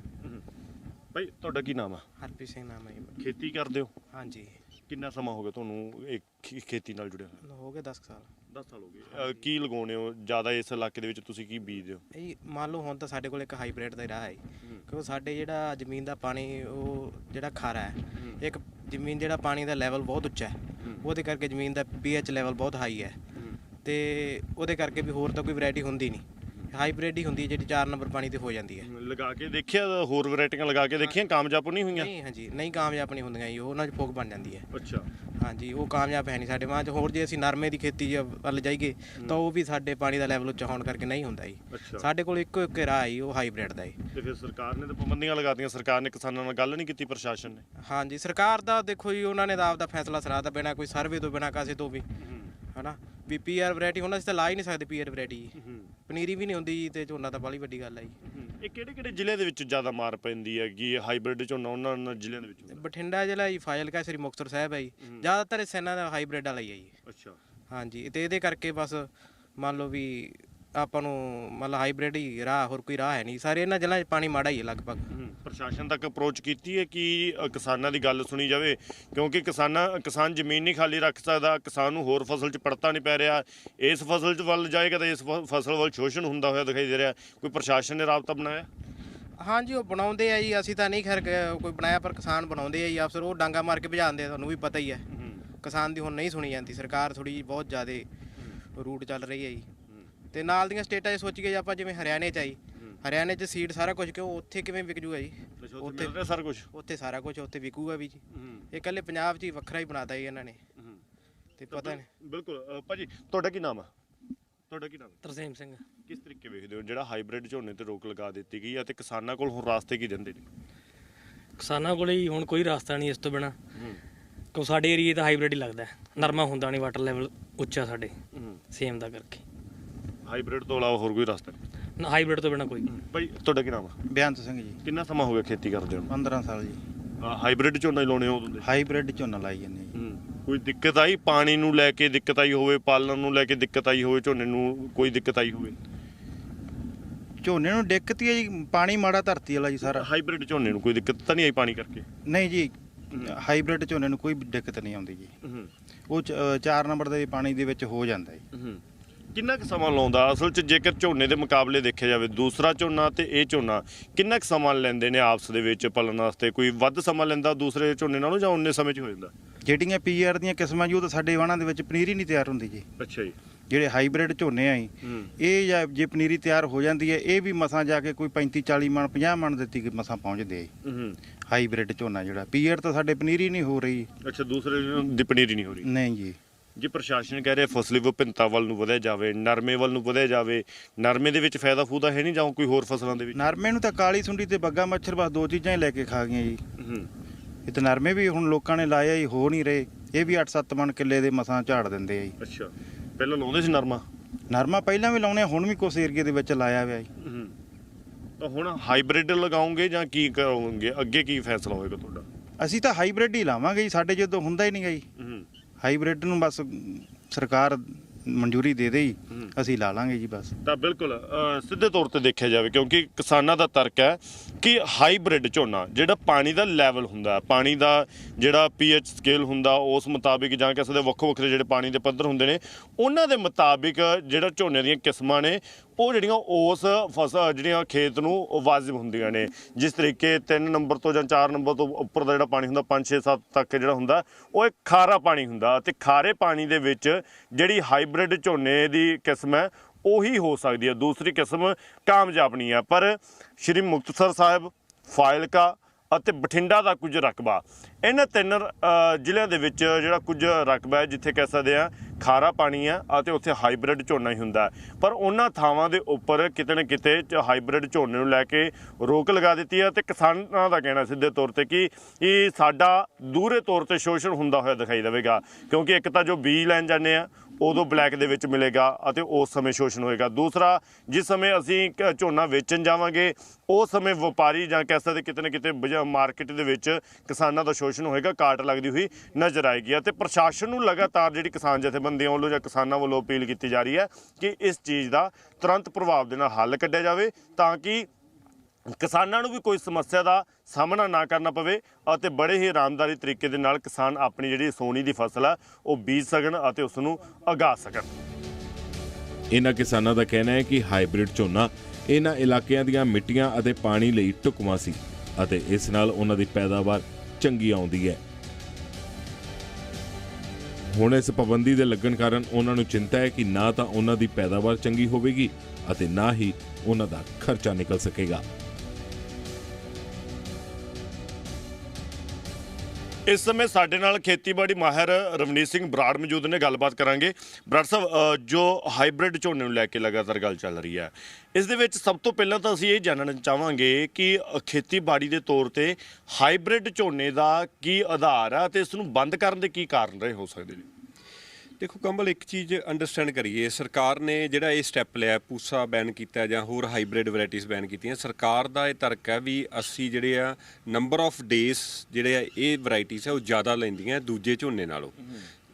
ਭਾਈ ਤੁਹਾਡਾ ਕੀ ਨਾਮ ਆ? ਹਰਪ੍ਰੀਤ ਸਿੰਘ ਨਾਮ ਹੈ। ਖੇਤੀ ਕਰਦੇ ਹੋ? ਹਾਂਜੀ। ਕਿੰਨਾ ਸਮਾਂ ਹੋ ਗਿਆ ਤੁਹਾਨੂੰ ਇਹ ਖੇ- ਖੇਤੀ ਨਾਲ ਜੁੜਿਆ ਹੋਇਆ? ਹੋ ਗਏ 10 ਸਾਲ। 10 ਸਾਲ ਹੋ ਗਏ। ਕੀ ਲਗਾਉਣੇ ਹੋ? ਜ਼ਿਆਦਾ ਇਸ ਇਲਾਕੇ ਦੇ ਵਿੱਚ ਤੁਸੀਂ ਕੀ ਬੀਜਦੇ ਹੋ? ਇਹ ਮੰਨ ਲਓ ਹੁਣ ਤਾਂ ਸਾਡੇ ਕੋਲ ਇੱਕ ਹਾਈਬ੍ਰਿਡ ਦਾ ਰਾਹ ਹੈ ਕਿਉਂਕਿ ਸਾਡੇ ਜਿਹੜਾ ਜ਼ਮੀਨ ਦਾ ਪਾਣੀ ਉਹ ਜਿਹੜਾ ਖਾਰਾ ਹੈ ਇੱਕ ਜ਼ਮੀਨ ਜਿਹੜਾ ਪਾਣੀ ਦਾ ਲੈਵਲ ਬਹੁਤ ਉੱਚਾ ਹੈ ਉਹਦੇ ਕਰਕੇ ਜ਼ਮੀਨ ਦਾ ਪੀਐਚ ਲੈਵਲ ਬਹੁਤ ਹਾਈ ਹੈ। ਤੇ ਉਹਦੇ ਕਰਕੇ ਵੀ ਹੋਰ ਤਾਂ ਕੋਈ ਵੈਰਾਈਟੀ ਹੁੰਦੀ ਨਹੀਂ। ਹਾਈਬ੍ਰਿਡ ਹੀ ਹੁੰਦੀ ਹੈ ਜਿਹੜੀ 4 ਨੰਬਰ ਪਾਣੀ ਤੇ ਹੋ ਜਾਂਦੀ ਹੈ। ਲਗਾ ਕੇ ਦੇਖਿਆ ਹੋਰ ਵੈਰਾਈਟੀਆਂ ਲਗਾ ਕੇ ਦੇਖੀਆਂ ਕਾਮਯਾਬ ਨਹੀਂ ਹੋਈਆਂ? ਨਹੀਂ ਹਾਂਜੀ ਨਹੀਂ ਕਾਮਯਾਬ ਨਹੀਂ ਹੁੰਦੀਆਂ ਜੀ ਉਹ ਉਹਨਾਂ 'ਚ ਫੋਕ ਬਣ ਜਾਂਦੀ ਹੈ। ਅੱਛਾ। ਹਾਂਜੀ ਉਹ ਕਾਮਯਾਬ ਹੈ ਨਹੀਂ ਸਾਡੇ ਮਾਂ 'ਚ ਹੋਰ ਜੇ ਅਸੀਂ ਨਰਮੇ ਦੀ ਖੇਤੀ ਜ- ਵੱਲ ਜਾਈਏ ਤਾਂ ਉਹ ਵੀ ਸਾਡੇ ਪਾਣੀ ਦਾ ਲੈਵਲ ਉੱਚਾ ਹੋਣ ਕਰਕੇ ਨਹੀਂ ਹੁੰਦਾ ਜੀ। ਸਾਡੇ ਕੋਲ ਇੱਕੋ ਇੱਕ ਰਾਹ ਹੈ ਉਹ ਹਾਈਬ੍ਰਿਡ ਦਾ ਜੀ। ਤੇ ਫਿਰ ਸਰਕਾਰ ਨੇ ਤਾਂ ਪਾਬੰਦੀਆਂ ਲਗਾਤੀਆਂ ਸਰਕਾਰ ਨੇ ਕਿਸਾਨਾਂ ਨਾਲ ਗੱਲ ਨਹੀਂ ਕੀਤੀ ਪ੍ਰਸ਼ਾਸਨ ਨੇ? ਹਾਂਜੀ ਸਰਕਾਰ ਦਾ ਦੇਖੋ ਜੀ ਉਹਨਾਂ ਨੇ ਤਾਂ ਆਪਦਾ ਫੈਸਲਾ ਸਰਾਤਾ ਬਿਨਾ ਕੋਈ ਸਰਵੇ ਤੋਂ ਬਿਨਾ ਕਾਸੇ ਤੋਂ ਵੀ। ਹਨਾ? ਵੀ ਪੀਆਰ ਵੈਰਾਈਟੀ ਹੁਣ ਅਸੀਂ ਤਾਂ ਲਾ ਹੀ ਨਹੀਂ ਸਕਦੇ ਪੀਆਰ ਵੈਰਾਈਟੀ ਪਨੀਰੀ ਵੀ ਨਹੀਂ ਹੁੰਦੀ ਜੀ ਤੇ ਝੋਨਾ ਤਾਂ ਬਾਲੀ ਵੱਡੀ ਗੱਲ ਆ ਜੀ। ਇਹ ਕਿਹੜੇ ਕਿਹੜੇ ਜ਼ਿਲ੍ਹੇ ਦੇ ਵਿੱਚ ਜ਼ਿਆਦਾ ਮਾਰ ਪੈਂਦੀ ਹੈ ਕਿ ਹਾਈਬ੍ਰਿਡ ਝੋਨਾ ਉਹਨਾਂ ਉਹਨਾਂ ਜ਼ਿਲ੍ਹਿਆਂ ਦੇ ਵਿੱਚ ਹੁੰਦਾ? ਬਠਿੰਡਾ ਜ਼ਿਲ੍ਹਾ ਜੀ ਫਾਜ਼ਿਲਕਾ ਸ੍ਰੀ ਮੁਕਤਸਰ ਸਾਹਿਬ ਹੈ ਜੀ। ਜ਼ਿਆਦਾਤਰ ਇਹ ਸੈਨਾ ਦਾ ਹਾਈਬ੍ਰਿਡ ਵਾਲਾ ਹੀ ਹੈ ਜੀ। ਅੱਛਾ। ਹਾਂਜੀ ਤੇ ਇਹਦੇ ਕਰਕੇ ਬਸ ਮੰਨ ਲਓ ਵੀ ਆਪਾਂ ਨੂੰ ਮਤਲਬ ਹਾਈਬ੍ਰਿਡ ਹੀ ਰਾਹ ਹੋਰ ਕੋਈ ਰਾਹ ਹੈ ਨਹੀਂ। ਸਾਰੇ ਇਹਨਾਂ ਜ਼ਿਲ੍ਹਿਆਂ 'ਚ ਪਾਣੀ ਮਾੜਾ ਹੀ ਹੈ ਲਗਭਗ। ਪ੍ਰਸ਼ਾਸਨ ਤੱਕ ਅਪਰੋਚ ਕੀਤੀ ਹੈ ਕਿ ਅ, ਕਿਸਾਨਾਂ ਦੀ ਗੱਲ ਸੁਣੀ ਜਾਵੇ ਕਿਉਂਕਿ ਕਿਸਾਨਾਂ ਕਿਸਾਨ ਜ਼ਮੀਨ ਨਹੀਂ ਖਾਲੀ ਰੱਖ ਸਕਦਾ ਕਿਸਾਨ ਨੂੰ ਹੋਰ ਫਸਲ 'ਚ ਪੜਤਾ ਨਹੀਂ ਪੈ ਰਿਹਾ। ਇਸ ਫਸਲ 'ਚ ਵੱਲ ਜਾਏਗਾ ਤਾਂ ਇਸ ਫ- ਫਸਲ ਵੱਲ ਸ਼ੋਸ਼ਣ ਹੁੰਦਾ ਹੋਇਆ ਦਿਖਾਈ ਦੇ ਰਿਹਾ। ਕੋਈ ਪ੍ਰਸ਼ਾਸਨ ਨੇ ਰਾਬਤਾ ਬਣਾਇਆ? ਹਾਂਜੀ ਉਹ ਬਣਾਉਂਦੇ ਆ ਜੀ। ਅਸੀਂ ਤਾਂ ਨਹੀਂ ਖੈਰ ਕ- ਕੋਈ ਬਣਾਇਆ ਪਰ ਕਿਸਾਨ ਬਣਾਉਂਦੇ ਆ ਜੀ। ਅਫਸਰ ਉਹ ਡਾਂਗਾ ਮਾਰ ਕੇ ਭਜਾਉਂਦੇ ਆ ਤੁਹਾਨੂੰ ਵੀ ਪਤਾ ਹੀ ਹੈ। ਕਿਸਾਨ ਦੀ ਹੁਣ ਨਹੀਂ ਸੁਣੀ ਜਾਂਦੀ ਸਰਕਾਰ ਥੋੜੀ ਬਹੁਤ ਜ਼ਿਆਦਾ ਰੂਟ ਚੱਲ ਰਹੀ ਹੈ ਜੀ। ਤੇ ਨਾਲ ਦੀਆਂ ਸਟੇਟਾਂ 'ਚ ਸੋਚ ਕੇ ਜੇ ਆਪਾਂ ਜਿਵੇਂ ਹਰਿਆਣੇ 'ਚ ਆਈ ਹਰਿਆਣੇ 'ਚ ਸੀਡ ਸਾਰਾ ਕੁਝ ਕਿਉਂ ਉੱਥੇ ਕਿਵੇਂ ਵਿਕ ਜੂਗਾ ਜੀ? ਉੱਥੇ ਮਿਲ ਰਿਹਾ ਸਾਰਾ ਕੁਝ ਉੱਥੇ ਸਾਰਾ ਕੁਝ ਉੱਥੇ ਵਿਕੂਗਾ ਵੀ ਜੀ। ਇਹ ਇਕੱਲੇ ਪੰਜਾਬ 'ਚ ਹੀ ਵੱਖਰਾ ਹੀ ਬਣਾਤਾ ਜੀ ਇਹਨਾਂ ਨੇ। ਤੇ ਪਤਾ ਨਹੀਂ। ਬਿਲਕੁਲ ਭਾਜੀ ਤੁਹਾਡਾ ਕੀ ਨਾਮ ਹੈ ਤੁਹਾਡਾ ਕੀ ਨਾਮ ਹੈ ਤਰਸੇਮ ਸਿੰਘ। ਕਿਸ ਤਰੀਕੇ ਵੇਖਦੇ ਹੋ? ਜਿਹੜਾ ਹਾਈਬ੍ਰਿਡ ਝੋਨੇ ਤੇ ਰੋਕ ਲਗਾ ਦਿੱਤੀ ਗਈ ਹੈ ਤੇ ਕਿਸਾਨਾਂ ਕੋਲ ਹੁਣ ਰਾਸਤੇ ਕੀ ਦਿੰਦੇ ਨੇ? ਕਿਸਾਨਾਂ ਕੋਲੇ ਹੀ ਹੁਣ ਕੋਈ ਰਸਤਾ ਨਹੀਂ ਇਸ ਤੋਂ ਬਿਨਾ। ਕਿਉਂ ਸਾਡੇ ਏਰੀਏ ਤਾਂ ਹਾਈਬ੍ਰਿਡ ਹੀ ਲੱਗਦਾ। ਨਰਮਾ ਹੁੰਦਾ ਨਹੀਂ ਵਾਟਰ ਲੈਵਲ ਉੱਚਾ ਸਾਡੇ। ਸੇਮ ਦਾ ਕਰਕੇ। ਹਾਈਬ੍ਰਿਡ ਤੋਂ ਇਲਾਵਾ ਹੋਰ ਕੋਈ ਰਸਤਾ ਨਹੀਂ। ਨਾ ਹਾਈਬ੍ਰਿਡ ਤੋਂ ਬਿਨਾ ਕੋਈ ਨਹੀਂ। ਭਾਈ ਤੁਹਾਡਾ ਕੀ ਨਾਮ ਹੈ ਬੇਅੰਤ ਸਿੰਘ ਜੀ। ਕਿੰਨਾ ਸਮਾਂ ਹੋ ਗਿਆ ਖੇਤੀ ਕਰਦੇ ਨੂੰ? 15 ਸਾਲ ਜੀ। ਹਾਈਬ੍ਰਿਡ ਝੋਨਾ ਹੀ ਲਾਉਣੇ ਹੋ ਉਦੋਂ ਦੇ ਹਾਈਬ੍ਰਿਡ ਝੋਨਾ ਲਾਈ ਜਾਂਦੇ ਜੀ। ਕੋਈ ਦਿੱਕਤ ਆਈ? ਪਾਣੀ ਨੂੰ ਲੈ ਕੇ ਦਿੱਕਤ ਆਈ ਹੋਵੇ ਪਾਲਣ ਨੂੰ ਲੈ ਕੇ ਦਿੱਕਤ ਆਈ ਹੋਵੇ ਝੋਨੇ ਨੂੰ ਕੋਈ ਦਿੱਕਤ ਆਈ ਹੋਵੇ? ਝੋਨੇ ਨੂੰ ਦਿੱਕਤ ਹੀ ਹੈ ਜੀ ਪਾਣੀ ਮਾੜਾ ਧਰਤੀ ਵਾਲਾ ਜੀ ਸਾਰਾ। ਹਾਈਬ੍ਰਿਡ ਝੋਨੇ ਨੂੰ ਕੋਈ ਦਿੱਕਤ ਤਾਂ ਨਹੀਂ ਆਈ ਪਾਣੀ ਕਰਕੇ? ਨਹੀਂ ਜੀ ਹਾਈਬ੍ਰਿਡ ਝੋਨੇ ਨੂੰ ਕੋਈ ਦਿੱਕਤ ਨਹੀਂ ਆਉਂਦੀ ਜੀ। ਉਹ 4 ਨੰਬਰ ਦੇ ਪਾਣੀ ਦੇ ਵਿੱਚ ਹੋ ਜਾਂਦਾ ਜੀ। ਕਿੰਨਾ ਕੁ ਸਮਾਂ ਲਾਉਂਦਾ? ਅਸਲ 'ਚ ਜੇਕਰ ਝੋਨੇ ਦੇ ਮੁਕਾਬਲੇ ਦੇਖਿਆ ਜਾਵੇ ਦੂਸਰਾ ਝੋਨਾ ਤੇ ਇਹ ਝੋਨਾ ਕਿੰਨਾ ਕੁ ਸਮਾਂ ਲੈਂਦੇ ਨੇ ਆਪਸ ਦੇ ਵਿੱਚ ਪਲਣ ਵਾਸਤੇ? ਕੋਈ ਵੱਧ ਸਮਾਂ ਲੈਂਦਾ ਦੂਸਰੇ ਝੋਨੇ ਨਾਲੋਂ ਜਾਂ ਉਨੇ ਸਮੇਂ 'ਚ ਹੋ ਜਾਂਦਾ? ਜਿਹੜੀਆਂ ਪੀਆਰ ਦੀਆਂ ਕਿਸਮਾਂ ਜੀ ਉਹ ਤਾਂ ਸਾਡੇ ਵਾਹਣਾਂ ਦੇ ਵਿੱਚ ਪਨੀਰੀ ਨਹੀਂ ਤਿਆਰ ਹੁੰਦੀ ਜੀ। ਅੱਛਾ ਜੀ। ਜਿਹੜੇ ਹਾਈਬ੍ਰਿਡ ਝੋਨੇ ਆ ਜੀ ਹੂੰ। ਇਹ ਜਾਂ ਜੇ ਪਨੀਰੀ ਤਿਆਰ ਹੋ ਜਾਂਦੀ ਹੈ ਇਹ ਵੀ ਮਸਾਂ ਜਾ ਕੇ ਕੋਈ 35 40 ਮਣ 50 ਮਣ ਦਿੱਤੀ ਮਸਾਂ ਪਹੁੰਚਦੇ ਆ ਹਾਈਬ੍ਰਿਡ ਝੋਨਾ ਜਿਹੜਾ ਪੀਆਰ ਤਾਂ ਸਾਡੇ ਪਨੀਰੀ ਨਹੀਂ ਹੋ ਰਹੀ। ਅੱਛਾ ਦੂਸਰੇ ਦੀ ਪਨੀਰੀ ਨਹੀਂ ਹੋ ਰਹੀ। ਨਹੀਂ ਜੀ। ਜੇ ਪ੍ਰਸ਼ਾਸਨ ਕਹਿ ਰਿਹਾ ਫਸਲੀ ਵਿਭਿੰਨਤਾ ਵੱਲ ਨੂੰ ਵਧਿਆ ਜਾਵੇ ਨਰਮੇ ਵੱਲ ਨੂੰ ਵਧਿਆ ਜਾਵੇ ਨਰਮੇ ਦੇ ਵਿੱਚ ਫਾਇਦਾ ਫੂਦਾ ਹੈ ਨਹੀਂ ਜਾਂ ਕੋਈ ਹੋਰ ਫਸਲਾਂ ਦੇ ਵਿੱਚ? ਨਰਮੇ ਨੂੰ ਤਾਂ ਕਾਲੀ ਸੁੰਡੀ ਤੇ ਬੱਗਾ ਮੱਛਰ ਬਸ ਦੋ ਚੀਜ਼ਾਂ ਹੀ ਲੈ ਕੇ ਖਾ ਗਈਆਂ ਜੀ। ਹੂੰ। ਇਹ ਤਾਂ ਨਰਮੇ ਵੀ ਹੁਣ ਲੋਕਾਂ ਨੇ ਲਾਇਆ ਹੀ ਹੋ ਨਹੀਂ ਰਹੇ। ਇਹ ਵੀ 8-7 ਮਣ ਕਿੱਲੇ ਦੇ ਮਸਾਂ ਝਾੜ ਦਿੰਦੇ ਆ ਜੀ। ਅੱਛਾ। ਪਹਿਲਾਂ ਲਾਉਂਦੇ ਸੀ ਨਰਮਾ? ਨਰਮਾ ਪਹਿਲਾਂ ਵੀ ਲਾਉਣੇ ਹੁਣ ਵੀ ਕੁਛ ਏਰੀਏ ਦੇ ਵਿੱਚ ਲਾਇਆ ਹੋਇਆ ਜੀ। ਹੂੰ। ਤਾਂ ਹੁਣ ਹਾਈਬ੍ਰਿਡ ਲਗਾਉਂਗੇ ਜਾਂ ਕੀ ਕਰੋਗੇ? ਅੱਗੇ ਕੀ ਫੈਸਲਾ ਹੋਏਗਾ ਤੁਹਾਡਾ? ਅਸੀਂ ਤਾਂ ਹਾਈਬ੍ਰਿਡ ਹੀ ਲਾਵਾਂਗੇ ਜੀ ਸਾਡੇ ਜਦੋਂ ਹੁੰਦਾ ਹੀ ਨਹੀਂ ਗਾ ਜੀ। ਹਾਈਬ੍ਰਿਡ ਨੂੰ ਬਸ ਸਰਕਾਰ ਮਨਜ਼ੂਰੀ ਦੇ ਦੇ ਜੀ ਹੂੰ। ਅਸੀਂ ਲਾ ਲਾਂਗੇ ਜੀ ਬਸ ਤਾਂ ਬਿਲਕੁਲ ਅ, ਸਿੱਧੇ ਤੌਰ ਤੇ ਦੇਖਿਆ ਜਾਵੇ ਕਿਉਂਕਿ ਕਿਸਾਨਾਂ ਦਾ ਤਰਕ ਹੈ ਕਿ ਹਾਈਬ੍ਰਿਡ ਝੋਨਾ ਜਿਹੜਾ ਪਾਣੀ ਦਾ ਲੈਵਲ ਹੁੰਦਾ ਪਾਣੀ ਦਾ ਜਿਹੜਾ ਪੀਐਚ ਸਕੇਲ ਹੁੰਦਾ ਉਸ ਮੁਤਾਬਿਕ ਜਾਂ ਕਿਸੇ ਦੇ ਵੱਖੋ ਵੱਖਰੇ ਜਿਹੜੇ ਪਾਣੀ ਦੇ ਪੱਧਰ ਹੁੰਦੇ ਨੇ ਉਹਨਾਂ ਦੇ ਮੁਤਾਬਿਕ ਜਿਹੜਾ ਝੋਨੇ ਦੀਆਂ ਕਿਸਮਾਂ ਨੇ ਉਹ ਜਿਹੜੀਆਂ ਉਸ ਫਸਲ ਜਿਹੜੀਆਂ ਖੇਤ ਨੂੰ ਵਾਜਿਬ ਹੁੰਦੀਆਂ ਨੇ। ਜਿਸ ਤਰੀਕੇ 3 ਨੰਬਰ ਤੋਂ ਜਾਂ 4 ਨੰਬਰ ਤੋਂ ਉੱਪਰ ਦਾ ਜਿਹੜਾ ਪਾਣੀ ਹੁੰਦਾ 5 6 7 ਤੱਕ ਜਿਹੜਾ ਹੁੰਦਾ, ਉਹ ਇੱਕ ਖਾਰਾ ਪਾਣੀ ਹੁੰਦਾ ਤੇ ਖਾਰੇ ਪਾਣੀ ਦੇ ਵਿੱਚ ਜਿਹੜੀ ਹਾਈਬ੍ਰਿਡ ਝੋਨੇ ਦੀ ਕਿਸਮ ਹੈ, ਉਹੀ ਹੋ ਸਕਦੀ ਹੈ। ਦੂਸਰੀ ਕਿਸਮ ਕਾਮਯਾਬ ਨਹੀਂ ਹੈ। ਪਰ ਸ਼੍ਰੀ ਮੁਕਤਸਰ ਸਾਹਿਬ, ਫਾਇਲਕਾ ਅਤੇ ਬਠਿੰਡਾ ਦਾ ਕੁਝ ਰਕਬਾ ਇਹਨਾਂ ਤਿੰਨ ਜ਼ਿਲ੍ਹਿਆਂ ਦੇ ਵਿੱਚ ਜਿਹੜਾ ਕੁਝ ਰਕਬਾ ਹੈ, ਜਿੱਥੇ ਕਹਿ ਸਕਦੇ ਆ ਖਾਰਾ ਪਾਣੀ ਹੈ ਅਤੇ ਉੱਥੇ ਹਾਈਬ੍ਰਿਡ ਝੋਨਾ ਹੀ ਹੁੰਦਾ ਪਰ ਉਹਨਾਂ ਥਾਵਾਂ ਦੇ ਉੱਪਰ ਕਿਤੇ ਨਾ ਕਿਤੇ ਚ ਹਾਈਬ੍ਰਿਡ ਝੋਨੇ ਨੂੰ ਲੈ ਕੇ ਰੋਕ ਲਗਾ ਦਿੱਤੀ ਹੈ ਤੇ ਕਿਸਾਨਾਂ ਦਾ ਕਹਿਣਾ ਸਿੱਧੇ ਤੌਰ ਤੇ ਕਿ ਇਹ ਸਾਡਾ ਦੂਰੇ ਤੌਰ ਤੇ ਸ਼ੋਸ਼ਣ ਹੁੰਦਾ ਹੋਇਆ ਦਿਖਾਈ ਦੇਵੇਗਾ। ਕਿਉਂਕਿ ਇੱਕ ਤਾਂ ਜੋ ਬੀਜ ਲੈਣ ਜਾਂਦੇ ਆ ਉਦੋਂ ਬਲੈਕ ਦੇ ਵਿੱਚ ਮਿਲੇਗਾ ਅਤੇ ਉਸ ਸਮੇਂ ਸ਼ੋਸ਼ਣ ਹੋਏਗਾ। ਦੂਸਰਾ, ਜਿਸ ਸਮੇਂ ਅਸੀਂ ਕ- ਝੋਨਾ ਵੇਚਣ ਜਾਵਾਂਗੇ, ਉਸ ਸਮੇਂ ਵਪਾਰੀ ਜਾਂ ਕਹਿ ਸਕਦੇ ਕਿਤੇ ਨਾ ਕਿਤੇ ਮਾਰਕੀਟ ਦੇ ਵਿੱਚ ਕਿਸਾਨਾਂ ਦਾ ਸ਼ੋਸ਼ਣ ਹੋਏਗਾ, ਕਾਟ ਲੱਗਦੀ ਹੋਈ ਨਜ਼ਰ ਆਏਗੀ ਅਤੇ ਪ੍ਰਸ਼ਾਸਨ ਨੂੰ ਲਗਾਤਾਰ ਜਿਹੜੀ ਕਿਸਾਨ ਜਥੇਬੰਦੀਆਂ ਵੱਲੋਂ ਜਾਂ ਕਿਸਾਨਾਂ ਵੱਲੋਂ ਅਪੀਲ ਕੀਤੀ ਜਾ ਰਹੀ ਹੈ ਕਿ ਇਸ ਚੀਜ਼ ਦਾ ਤੁਰੰਤ ਪ੍ਰਭਾਵ ਦੇ ਨਾਲ ਹੱਲ ਕੱਢਿਆ ਜਾਵੇ ਤਾਂ ਕਿ ਕਿਸਾਨਾਂ ਨੂੰ ਵੀ ਕੋਈ ਸਮੱਸਿਆ ਦਾ ਸਾਹਮਣਾ ਨਾ ਕਰਨਾ ਪਵੇ ਅਤੇ ਬੜੇ ਹੀ ਆਰਾਮਦਾਰੀ ਤਰੀਕੇ ਦੇ ਨਾਲ ਕਿਸਾਨ ਆਪਣੀ ਜਿਹੜੀ ਸੋਨੀ ਦੀ ਫਸਲ ਆ, ਉਹ ਬੀਜ ਸਕਣ ਅਤੇ ਉਸ ਨੂੰ ਉਗਾ ਸਕਣ। ਇਹਨਾਂ ਕਿਸਾਨਾਂ ਦਾ ਕਹਿਣਾ ਹੈ ਕਿ ਹਾਈਬ੍ਰਿਡ ਝੋਨਾ ਇਹਨਾਂ ਇਲਾਕਿਆਂ ਦੀਆਂ ਮਿੱਟੀਆਂ ਅਤੇ ਪਾਣੀ ਲਈ ਢੁਕਵਾਂ ਸੀ ਅਤੇ ਇਸ ਨਾਲ ਉਹਨਾਂ ਦੀ ਪੈਦਾਵਾਰ ਚੰਗੀ ਆਉਂਦੀ ਹੈ। ਹੁਣ ਇਸ ਪਾਬੰਦੀ ਦੇ ਲੱਗਣ ਕਾਰਨ ਉਹਨਾਂ ਨੂੰ ਚਿੰਤਾ ਹੈ ਕਿ ਨਾ ਤਾਂ ਉਹਨਾਂ ਦੀ ਪੈਦਾਵਾਰ ਚੰਗੀ ਹੋਵੇਗੀ ਅਤੇ ਨਾ ਹੀ ਉਹਨਾਂ ਦਾ ਖਰਚਾ ਨਿਕਲ ਸਕੇਗਾ। ਇਸ ਸਮੇਂ ਸਾਡੇ ਨਾਲ ਖੇਤੀਬਾੜੀ ਮਾਹਿਰ ਰਵਨੀਤ ਸਿੰਘ ਬਰਾੜ ਮੌਜੂਦ ਨੇ, ਗੱਲਬਾਤ ਕਰਾਂਗੇ। ਬਰਾੜ ਸਾਹਿਬ ਜੋ ਹਾਈਬ੍ਰਿਡ ਝੋਨੇ ਨੂੰ ਲੈ ਕੇ ਲਗਾਤਾਰ ਗੱਲ ਚੱਲ ਰਹੀ ਹੈ, ਇਸ ਦੇ ਵਿੱਚ ਸਭ ਤੋਂ ਪਹਿਲਾਂ ਤਾਂ ਅਸੀਂ ਇਹ ਜਾਣਨਾ ਚਾਹਾਂਗੇ ਕਿ ਖੇਤੀਬਾੜੀ ਦੇ ਤੌਰ ਤੇ ਹਾਈਬ੍ਰਿਡ ਝੋਨੇ ਦਾ ਕੀ ਆਧਾਰ ਹੈ ਤੇ ਇਸ ਨੂੰ ਬੰਦ ਕਰਨ ਦੇ ਕੀ ਕਾਰਨ ਰਹੇ ਹੋ ਸਕਦੇ ਨੇ? ਦੇਖੋ ਕੰਬਲ ਇੱਕ ਚੀਜ਼ ਅੰਡਰਸਟੈਂਡ ਕਰੀਏ, ਸਰਕਾਰ ਨੇ ਜਿਹੜਾ ਇਹ ਸਟੈਪ ਲਿਆ, ਪੂਸਾ ਬੈਨ ਕੀਤਾ ਜਾਂ ਹੋਰ ਹਾਈਬ੍ਰਿਡ ਵੈਰਾਈਟੀਆਂ ਬੈਨ ਕੀਤੀਆਂ, ਸਰਕਾਰ ਦਾ ਇਹ ਤਰਕ ਹੈ ਵੀ ਅਸੀਂ ਜਿਹੜੇ ਆ ਨੰਬਰ ਆਫ ਡੇਜ਼ ਜਿਹੜੇ ਆ, ਇਹ ਵੈਰਾਈਟੀਆਂ ਆ, ਉਹ ਜ਼ਿਆਦਾ ਲੈਂਦੀਆਂ ਦੂਜੇ ਝੋਨੇ ਨਾਲੋਂ।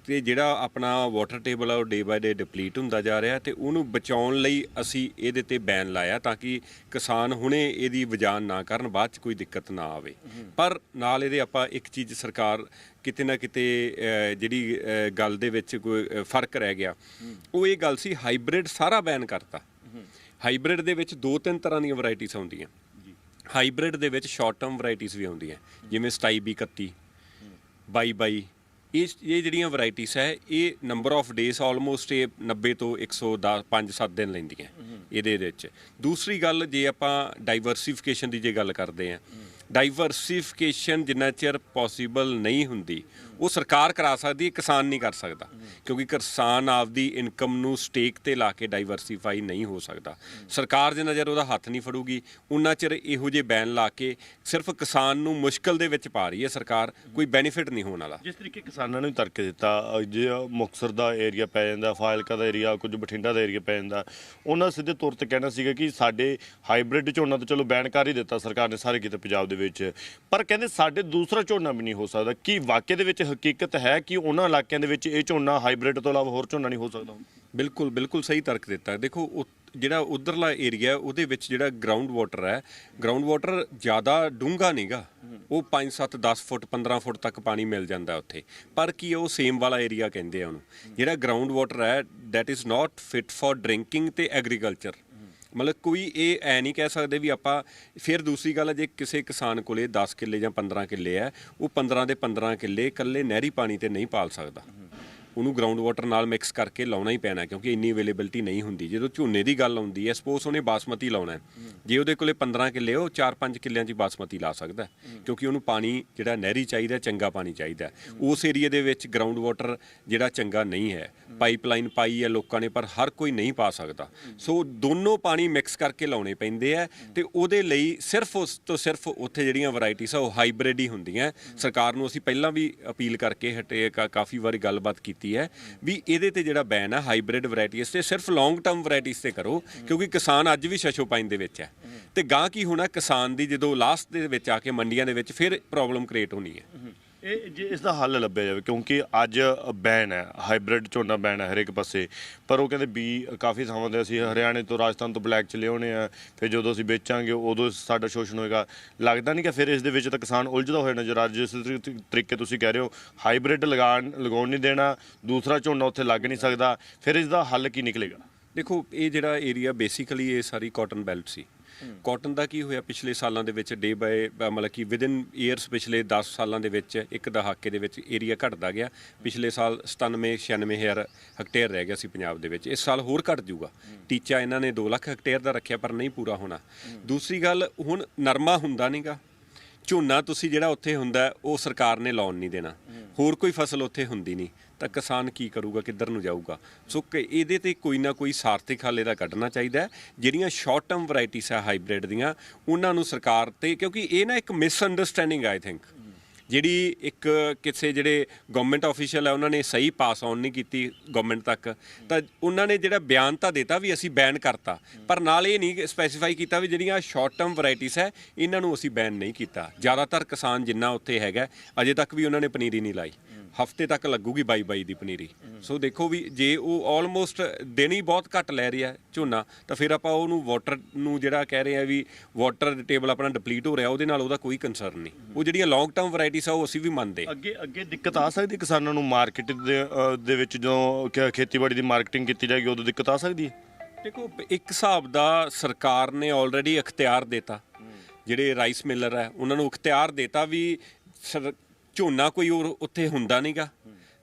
ਤੇ ਜਿਹੜਾ ਆਪਣਾ ਵਾਟਰ ਟੇਬਲ ਆ, ਉਹ ਡੇ ਬਾਏ ਡੇ ਡਿਪਲੀਟ ਹੁੰਦਾ ਜਾ ਰਿਹਾ ਤੇ ਉਹਨੂੰ ਬਚਾਉਣ ਲਈ ਅਸੀਂ ਇਹਦੇ ਤੇ ਬੈਨ ਲਾਇਆ ਤਾਂ ਕਿ ਕਿਸਾਨ ਹੁਣੇ ਇਹਦੀ ਵਜਾਨ ਨਾ ਕਰਨ, ਬਾਅਦ ਚ ਕੋਈ ਦਿੱਕਤ ਨਾ ਆਵੇ। ਪਰ ਨਾਲ ਇਹਦੇ ਆਪਾਂ ਇੱਕ ਚੀਜ਼ ਸਰਕਾਰ ਕਿਤੇ ਨਾ ਕਿਤੇ ਜਿਹੜੀ ਗੱਲ ਦੇ ਵਿੱਚ ਕੋਈ ਫ਼ਰਕ ਰਹਿ ਗਿਆ। ਉਹ ਇਹ ਗੱਲ ਸੀ ਹਾਈਬ੍ਰਿਡ ਸਾਰਾ ਬੈਨ ਕਰਤਾ। ਹਾਈਬ੍ਰਿਡ ਦੇ ਵਿੱਚ ਦੋ ਤਿੰਨ ਤਰ੍ਹਾਂ ਦੀਆਂ ਵੈਰਾਈਟੀਆਂ ਆਉਂਦੀਆਂ। ਹਾਈਬ੍ਰਿਡ ਦੇ ਵਿੱਚ ਸ਼ਾਰਟ ਟਰਮ ਵੈਰਾਈਟੀਆਂ ਵੀ ਆਉਂਦੀਆਂ। ਜਿਵੇਂ 27 31 22 22 ਇਹ ਇਹ ਜਿਹੜੀਆਂ ਵੈਰਾਈਟੀਆਂ ਹੈ, ਇਹ ਨੰਬਰ ਆਫ ਡੇਸ ਆਲਮੋਸਟ ਇਹ 90 ਤੋਂ 110 5-7 ਦਿਨ ਲੈਂਦੀਆਂ ਇਹਦੇ ਵਿੱਚ। ਦੂਸਰੀ ਗੱਲ, ਜੇ ਆਪਾਂ ਡਾਈਵਰਸਿਫਿਕੇਸ਼ਨ ਦੀ ਜੇ ਗੱਲ ਕਰਦੇ ਆ ਡਾਈਵਰਸਿਫਿਕੇਸ਼ਨ ਜਿੰਨਾ ਚਿਰ ਪੋਸੀਬਲ ਨਹੀਂ ਹੁੰਦੀ ਉਹ ਸਰਕਾਰ ਕਰਾ ਸਕਦੀ ਹੈ ਕਿਸਾਨ ਨਹੀਂ ਕਰ ਸਕਦਾ। ਕਿਉਂਕਿ ਕਿਸਾਨ ਆਪਦੀ ਇਨਕਮ ਨੂੰ ਸਟੇਕ ਤੇ ਲਾ ਕੇ ਡਾਈਵਰਸਿਫਾਈ ਨਹੀਂ ਹੋ ਸਕਦਾ। ਸਰਕਾਰ ਜਿੰਨਾ ਚਿਰ ਉਹਦਾ ਹੱਥ ਨਹੀਂ ਫੜੂਗੀ ਉਨਾ ਚਿਰ ਇਹੋ ਜਿਹੇ ਬੈਨ ਲਾ ਕੇ ਸਿਰਫ ਕਿਸਾਨ ਨੂੰ ਮੁਸ਼ਕਲ ਦੇ ਵਿੱਚ ਪਾ ਰਹੀ ਹੈ ਸਰਕਾਰ ਕੋਈ ਬੈਨੀਫਿਟ ਨਹੀਂ ਹੋਣ ਵਾਲਾ। ਜਿਸ ਤਰੀਕੇ ਕਿਸਾਨਾਂ ਨੂੰ ਤਰਕ ਦਿੱਤਾ ਅ, ਜੇ ਮੁਕਸਰ ਦਾ ਏਰੀਆ ਪੈ ਜਾਂਦਾ ਫਾਇਲਕਾ ਦਾ ਏਰੀਆ ਕੁਝ ਬਠਿੰਡਾ ਦਾ ਏਰੀਆ ਪੈ ਜਾਂਦਾ ਉਹਨਾਂ ਸਿੱਧੇ ਤੌਰ ਤੇ ਕਹਿਣਾ ਸੀਗਾ ਕਿ ਸਾਡੇ ਹਾਈਬ੍ਰਿਡ ਝੋਨਾ ਤਾਂ ਚਲੋ ਬੈਨ ਕਰ ਹੀ ਦਿੱਤਾ ਸਰਕਾਰ ਨੇ ਸਾਰੇ ਕਿਤੇ ਪੰਜਾਬ ਦੇ ਵਿੱਚ। ਪਰ ਕਹਿੰਦੇ ਸਾਡੇ ਦੂਸਰਾ ਝੋਨਾ ਵੀ ਨਹੀਂ ਹੋ ਸਕਦਾ ਕੀ ਵਾਕਿਆ ਦੇ ਵਿੱਚ ਹਕੀਕਤ ਹੈ ਕਿ ਉਹਨਾਂ ਇਲਾਕਿਆਂ ਦੇ ਵਿੱਚ ਇਹ ਝੋਨਾ ਹਾਈਬ੍ਰਿਡ ਤੋਂ ਇਲਾਵਾ ਹੋਰ ਝੋਨਾ ਨਹੀਂ ਹੋ ਸਕਦਾ? ਬਿਲਕੁਲ ਬਿਲਕੁਲ ਸਹੀ ਤਰਕ ਦਿੱਤਾ। ਦੇਖੋ ਜਿਹੜਾ ਉਧਰਲਾ ਏਰੀਆ ਉਹਦੇ ਵਿੱਚ ਜਿਹੜਾ ਗਰਾਊਂਡ ਵਾਟਰ ਹੈ ਗਰਾਊਂਡ ਵਾਟਰ ਜ਼ਿਆਦਾ ਡੂੰਘਾ ਨਹੀਂਗਾ। ਉਹ 5 7 10 ਫੁੱਟ 15 ਫੁੱਟ ਤੱਕ ਪਾਣੀ ਮਿਲ ਜਾਂਦਾ ਉੱਥੇ। ਪਰ ਕੀ ਉਹ ਸੇਮ ਵਾਲਾ ਏਰੀਆ ਕਹਿੰਦੇ ਆ ਉਹਨੂੰ। ਜਿਹੜਾ ਗਰਾਊਂਡ ਵਾਟਰ ਹੈ that is not fit for drinking ਤੇ ਐਗਰੀਕਲਚਰ ਮਤਲਬ ਕੋਈ ਇਹ ਐ ਨਹੀਂ ਕਹਿ ਸਕਦੇ ਵੀ ਆਪਾਂ, ਫਿਰ ਦੂਸਰੀ ਗੱਲ ਹੈ ਜੇ ਕਿਸੇ ਕਿਸਾਨ ਕੋਲੇ 10 ਕਿੱਲੇ ਜਾਂ 15 ਕਿੱਲੇ ਹੈ, ਉਹ 15 ਦੇ 15 ਕਿੱਲੇ ਇਕੱਲੇ ਨਹਿਰੀ ਪਾਣੀ ਤੇ ਨਹੀਂ ਪਾਲ ਸਕਦਾ। ਉਹਨੂੰ ਗਰਾਊਂਡ ਵਾਟਰ ਨਾਲ ਮਿਕਸ ਕਰਕੇ ਲਾਉਣਾ ਹੀ ਪੈਣਾ, ਕਿਉਂਕਿ ਇੰਨੀ ਅਵੇਲੇਬਿਲਟੀ ਨਹੀਂ ਹੁੰਦੀ। ਜਦੋਂ ਝੋਨੇ ਦੀ ਗੱਲ ਆਉਂਦੀ ਹੈ ਸਪੋਸ ਉਹਨੇ ਬਾਸਮਤੀ ਲਾਉਣਾ ਜੇ ਉਹਦੇ ਕੋਲੇ 15 ਕਿੱਲੇ, ਉਹ 4-5 ਕਿੱਲਿਆਂ 'ਚ ਬਾਸਮਤੀ ਲਾ ਸਕਦਾ ਕਿਉਂਕਿ ਉਹਨੂੰ ਪਾਣੀ ਜਿਹੜਾ ਨਹਿਰੀ ਚਾਹੀਦਾ, ਚੰਗਾ ਪਾਣੀ ਚਾਹੀਦਾ ਉਸ ਏਰੀਆ ਦੇ ਵਿੱਚ ਗਰਾਊਂਡ ਵਾਟਰ ਜਿਹੜਾ ਚੰਗਾ ਨਹੀਂ ਹੈ। ਪਾਈਪਲਾਈਨ ਪਾਈ ਹੈ ਲੋਕਾਂ ਨੇ, ਪਰ ਹਰ ਕੋਈ ਨਹੀਂ ਪਾ ਸਕਦਾ। ਸੋ ਦੋਨੋਂ ਪਾਣੀ ਮਿਕਸ ਕਰਕੇ ਲਾਉਣੇ ਪੈਂਦੇ ਆ ਤੇ ਉਹਦੇ ਲਈ ਸਿਰਫ ਉਸ ਤੋਂ ਸਿਰਫ ਉੱਥੇ ਜਿਹੜੀਆਂ ਵੈਰਾਈਟੀਆਂ ਉਹ ਹਾਈਬ੍ਰਿਡ ਹੀ ਹੁੰਦੀਆਂ ਸਰਕਾਰ ਨੂੰ ਅਸੀਂ ਪਹਿਲਾਂ ਵੀ ਅਪੀਲ ਕਰਕੇ ਹਟੇ, ਕਾ- ਕਾਫੀ ਵਾਰੀ ਗੱਲਬਾਤ ਕੀਤੀ ਕੀਤੀ ਹੈ ਵੀ ਇਹਦੇ ਤੇ ਜਿਹੜਾ ਬੈਨ ਆ ਹਾਈਬ੍ਰਿਡ ਵੈਰਾਈਟੀਆਂ ਤੇ ਸਿਰਫ ਲੌਂਗ ਟਰਮ ਵੈਰਾਈਟੀਆਂ ਤੇ ਕਰੋ, ਕਿਉਂਕਿ ਕਿਸਾਨ ਅੱਜ ਵੀ ਸ਼ਸ਼ੋਪਾਈਨ ਦੇ ਵਿੱਚ ਹੈ। ਤੇ ਗਾਂ ਕੀ ਹੋਣਾ, ਕਿਸਾਨ ਦੀ ਜਦੋਂ ਲਾਸਟ ਦੇ ਵਿੱਚ ਆ ਕੇ ਮੰਡੀਆਂ ਦੇ ਵਿੱਚ ਫਿਰ ਪ੍ਰੋਬਲਮ ਕ੍ਰੀਏਟ ਹੋਣੀ ਹੈ। ਇਹ ਜੇ ਇਸ ਦਾ ਹੱਲ ਲੱਭਿਆ ਜਾਵੇ, ਕਿਉਂਕਿ ਅੱਜ ਬੈਨ ਹੈ, ਹਾਈਬ੍ਰਿਡ ਝੋਨਾ ਬੈਨ ਹੈ ਹਰੇਕ ਪਾਸੇ, ਪਰ ਉਹ ਕਹਿੰਦੇ ਬੀ ਕਾਫੀ ਥਾਵਾਂ ਤੇ ਅਸੀਂ ਹਰਿਆਣੇ ਤੋਂ ਰਾਜਸਥਾਨ ਤੋਂ ਬਲੈਕ ਚ ਲਿਆਉਣੇ ਆ, ਫਿਰ ਜਦੋਂ ਅਸੀਂ ਵੇਚਾਂਗੇ ਉਦੋਂ ਸਾਡਾ ਸ਼ੋਸ਼ਣ ਹੋਏਗਾ। ਲੱਗਦਾ ਨਹੀਂ ਕਿ ਫਿਰ ਇਸ ਦੇ ਵਿੱਚ ਤਾਂ ਕਿਸਾਨ ਉਲਝਦਾ ਹੋਇਆ ਨਜ਼ਰ ਆ, ਜਿਸ ਤਰੀਕੇ ਤੁਸੀਂ ਕਹਿ ਰਹੇ ਹੋ, ਹਾਈਬ੍ਰਿਡ ਲਗਾਉਣ ਲਗਾਉਣ ਨਹੀਂ ਦੇਣਾ, ਦੂਸਰਾ ਝੋਨਾ ਉੱਥੇ ਲੱਗ ਨਹੀਂ ਸਕਦਾ, ਫਿਰ ਇਸ ਦਾ ਹੱਲ ਕੀ ਨਿਕਲੇਗਾ? ਦੇਖੋ, ਇਹ ਜਿਹੜਾ ਏਰੀਆ ਬੇਸਿਕਲੀ ਇਹ ਸਾਰੀ ਕਾਟਨ ਬੈਲਟ ਸੀ। ਕਾਟਨ ਦਾ ਕੀ ਹੋਇਆ ਪਿਛਲੇ ਸਾਲਾਂ ਦੇ ਵਿੱਚ? ਡੇ ਬਾਏ ਮਤਲਬ ਕਿ ਵਿਦਿਨ ਇਅਰਸ ਪਿਛਲੇ 10 ਸਾਲਾਂ ਦੇ ਵਿੱਚ ਇੱਕ ਦਹਾਕੇ ਦੇ ਵਿੱਚ ਏਰੀਆ ਘਟਦਾ ਗਿਆ। ਪਿਛਲੇ ਸਾਲ 97 96000 ਹੈਕਟੇਅਰ ਰਹਿ ਗਿਆ ਸੀ ਪੰਜਾਬ ਦੇ ਵਿੱਚ। ਇਸ ਸਾਲ ਹੋਰ ਘਟ ਜਾਊਗਾ। ਟੀਚਾ ਇਹਨਾਂ ਨੇ 2 ਲੱਖ ਹੈਕਟੇਅਰ ਦਾ ਰੱਖਿਆ, ਪਰ ਨਹੀਂ ਪੂਰਾ ਹੋਣਾ। ਦੂਸਰੀ ਗੱਲ, ਹੁਣ ਨਰਮਾ ਹੁੰਦਾ ਨਹੀਂਗਾ ਝੋਨਾ ਤੁਸੀਂ ਜਿਹੜਾ ਉੱਥੇ ਹੁੰਦਾ, ਉਹ ਸਰਕਾਰ ਨੇ ਲਾਉਣ ਨਹੀਂ ਦੇਣਾ। ਹੋਰ ਕੋਈ ਫਸਲ ਉੱਥੇ ਹੁੰਦੀ ਨਹੀਂ ਤਾਂ ਕਿਸਾਨ ਕੀ ਕਰੂਗਾ, ਕਿੱਧਰ ਨੂੰ ਜਾਊਗਾ? ਸੋ ਕਿ ਇਹਦੇ ਤੇ ਕੋਈ ਨਾ ਕੋਈ ਸਾਰਥਿਕ ਹੱਲ ਇਹਦਾ ਕੱਢਣਾ ਚਾਹੀਦਾ ਜਿਹੜੀਆਂ ਸ਼ਾਰਟ ਟਰਮ ਵੈਰਾਈਟੀਆਂ ਆ ਹਾਈਬ੍ਰਿਡ ਦੀਆਂ, ਉਹਨਾਂ ਨੂੰ ਸਰਕਾਰ ਤੇ, ਕਿਉਂਕਿ ਇਹ ਨਾ ਇੱਕ ਮਿਸ ਅੰਡਰਸਟੈਂਡਿੰਗ ਆਈ ਥਿੰਕ ਜਿਹੜੀ ਇੱਕ ਕਿਸੇ ਜਿਹੜੇ ਗਵਰਨਮੈਂਟ ਆਫੀਸ਼ੀਅਲ ਹੈ ਉਹਨਾਂ ਨੇ ਸਹੀ ਪਾਸ ਆਨ ਨਹੀਂ ਕੀਤੀ ਗਵਰਨਮੈਂਟ ਤੱਕ। ਤਾਂ ਉਹਨਾਂ ਨੇ ਜਿਹੜਾ ਬਿਆਨ ਤਾਂ ਦਿੱਤਾ ਵੀ ਅਸੀਂ ਬੈਨ ਕਰਤਾ, ਪਰ ਨਾਲ ਇਹ ਨਹੀਂ ਸਪੈਸੀਫਾਈ ਕੀਤਾ ਵੀ ਜਿਹੜੀਆਂ ਸ਼ਾਰਟ ਟਰਮ ਵੈਰਾਈਟੀਆਂ ਹੈ, ਇਹਨਾਂ ਨੂੰ ਅਸੀਂ ਬੈਨ ਨਹੀਂ ਕੀਤਾ। ਜ਼ਿਆਦਾਤਰ ਕਿਸਾਨ ਜਿੰਨਾ ਉੱਥੇ ਹੈਗਾ, ਅਜੇ ਤੱਕ ਵੀ ਉਹਨਾਂ ਨੇ ਪਨੀਰੀ ਨਹੀਂ ਲਾਈ। ਹਫ਼ਤੇ ਤੱਕ ਲੱਗੂਗੀ ਬਾਈ ਬਾਈ ਦੀ ਪਨੀਰੀ। ਸੋ ਦੇਖੋ ਵੀ ਜੇ ਉਹ ਆਲਮੋਸਟ ਦਿਨ ਹੀ ਬਹੁਤ ਘੱਟ ਲੈ ਰਿਹਾ ਝੋਨਾ ਤਾਂ ਫਿਰ ਆਪਾਂ ਉਹਨੂੰ ਵਾਟਰ ਨੂੰ ਜਿਹੜਾ ਕਹਿ ਰਹੇ ਆ ਵੀ ਵਾਟਰ ਟੇਬਲ ਆਪਣਾ ਡਿਪਲੀਟ ਹੋ ਰਿਹਾ ਉਹਦੇ ਨਾਲ ਉਹਦਾ ਕੋਈ ਕੰਸਰਨ ਨਹੀਂ। ਉਹ ਜਿਹੜੀਆਂ ਲੌਂਗ ਟਰਮ ਵੈਰਾਈਟੀਆਂ ਆ ਉਹ ਅਸੀਂ ਵੀ ਮੰਨਦੇ ਅੱਗੇ ਅੱਗੇ ਦਿੱਕਤ ਆ ਸਕਦੀ ਕਿਸਾਨਾਂ ਨੂੰ ਮਾਰਕੀਟ ਦੇ ਵਿੱਚ ਜਦੋਂ ਖੇਤੀਬਾੜੀ ਦੀ ਮਾਰਕੀਟਿੰਗ ਕੀਤੀ ਜਾਏਗੀ ਉਦੋਂ ਦਿੱਕਤ ਆ ਸਕਦੀ ਹੈ? ਦੇਖੋ ਇੱਕ ਹਿਸਾਬ ਦਾ ਸਰਕਾਰ ਨੇ ਆਲਰੇਡੀ ਇਖਤਿਆਰ ਦਿੱਤਾ। ਜਿਹੜੇ ਰਾਈਸ ਮਿਲਰ ਹੈ ਉਹਨਾਂ ਨੂੰ ਇਖਤਿਆਰ ਦਿੱਤਾ ਵੀ ਝੋਨਾ ਕੋਈ ਹੋਰ ਉੱਥੇ ਹੁੰਦਾ ਨਹੀਂਗਾ।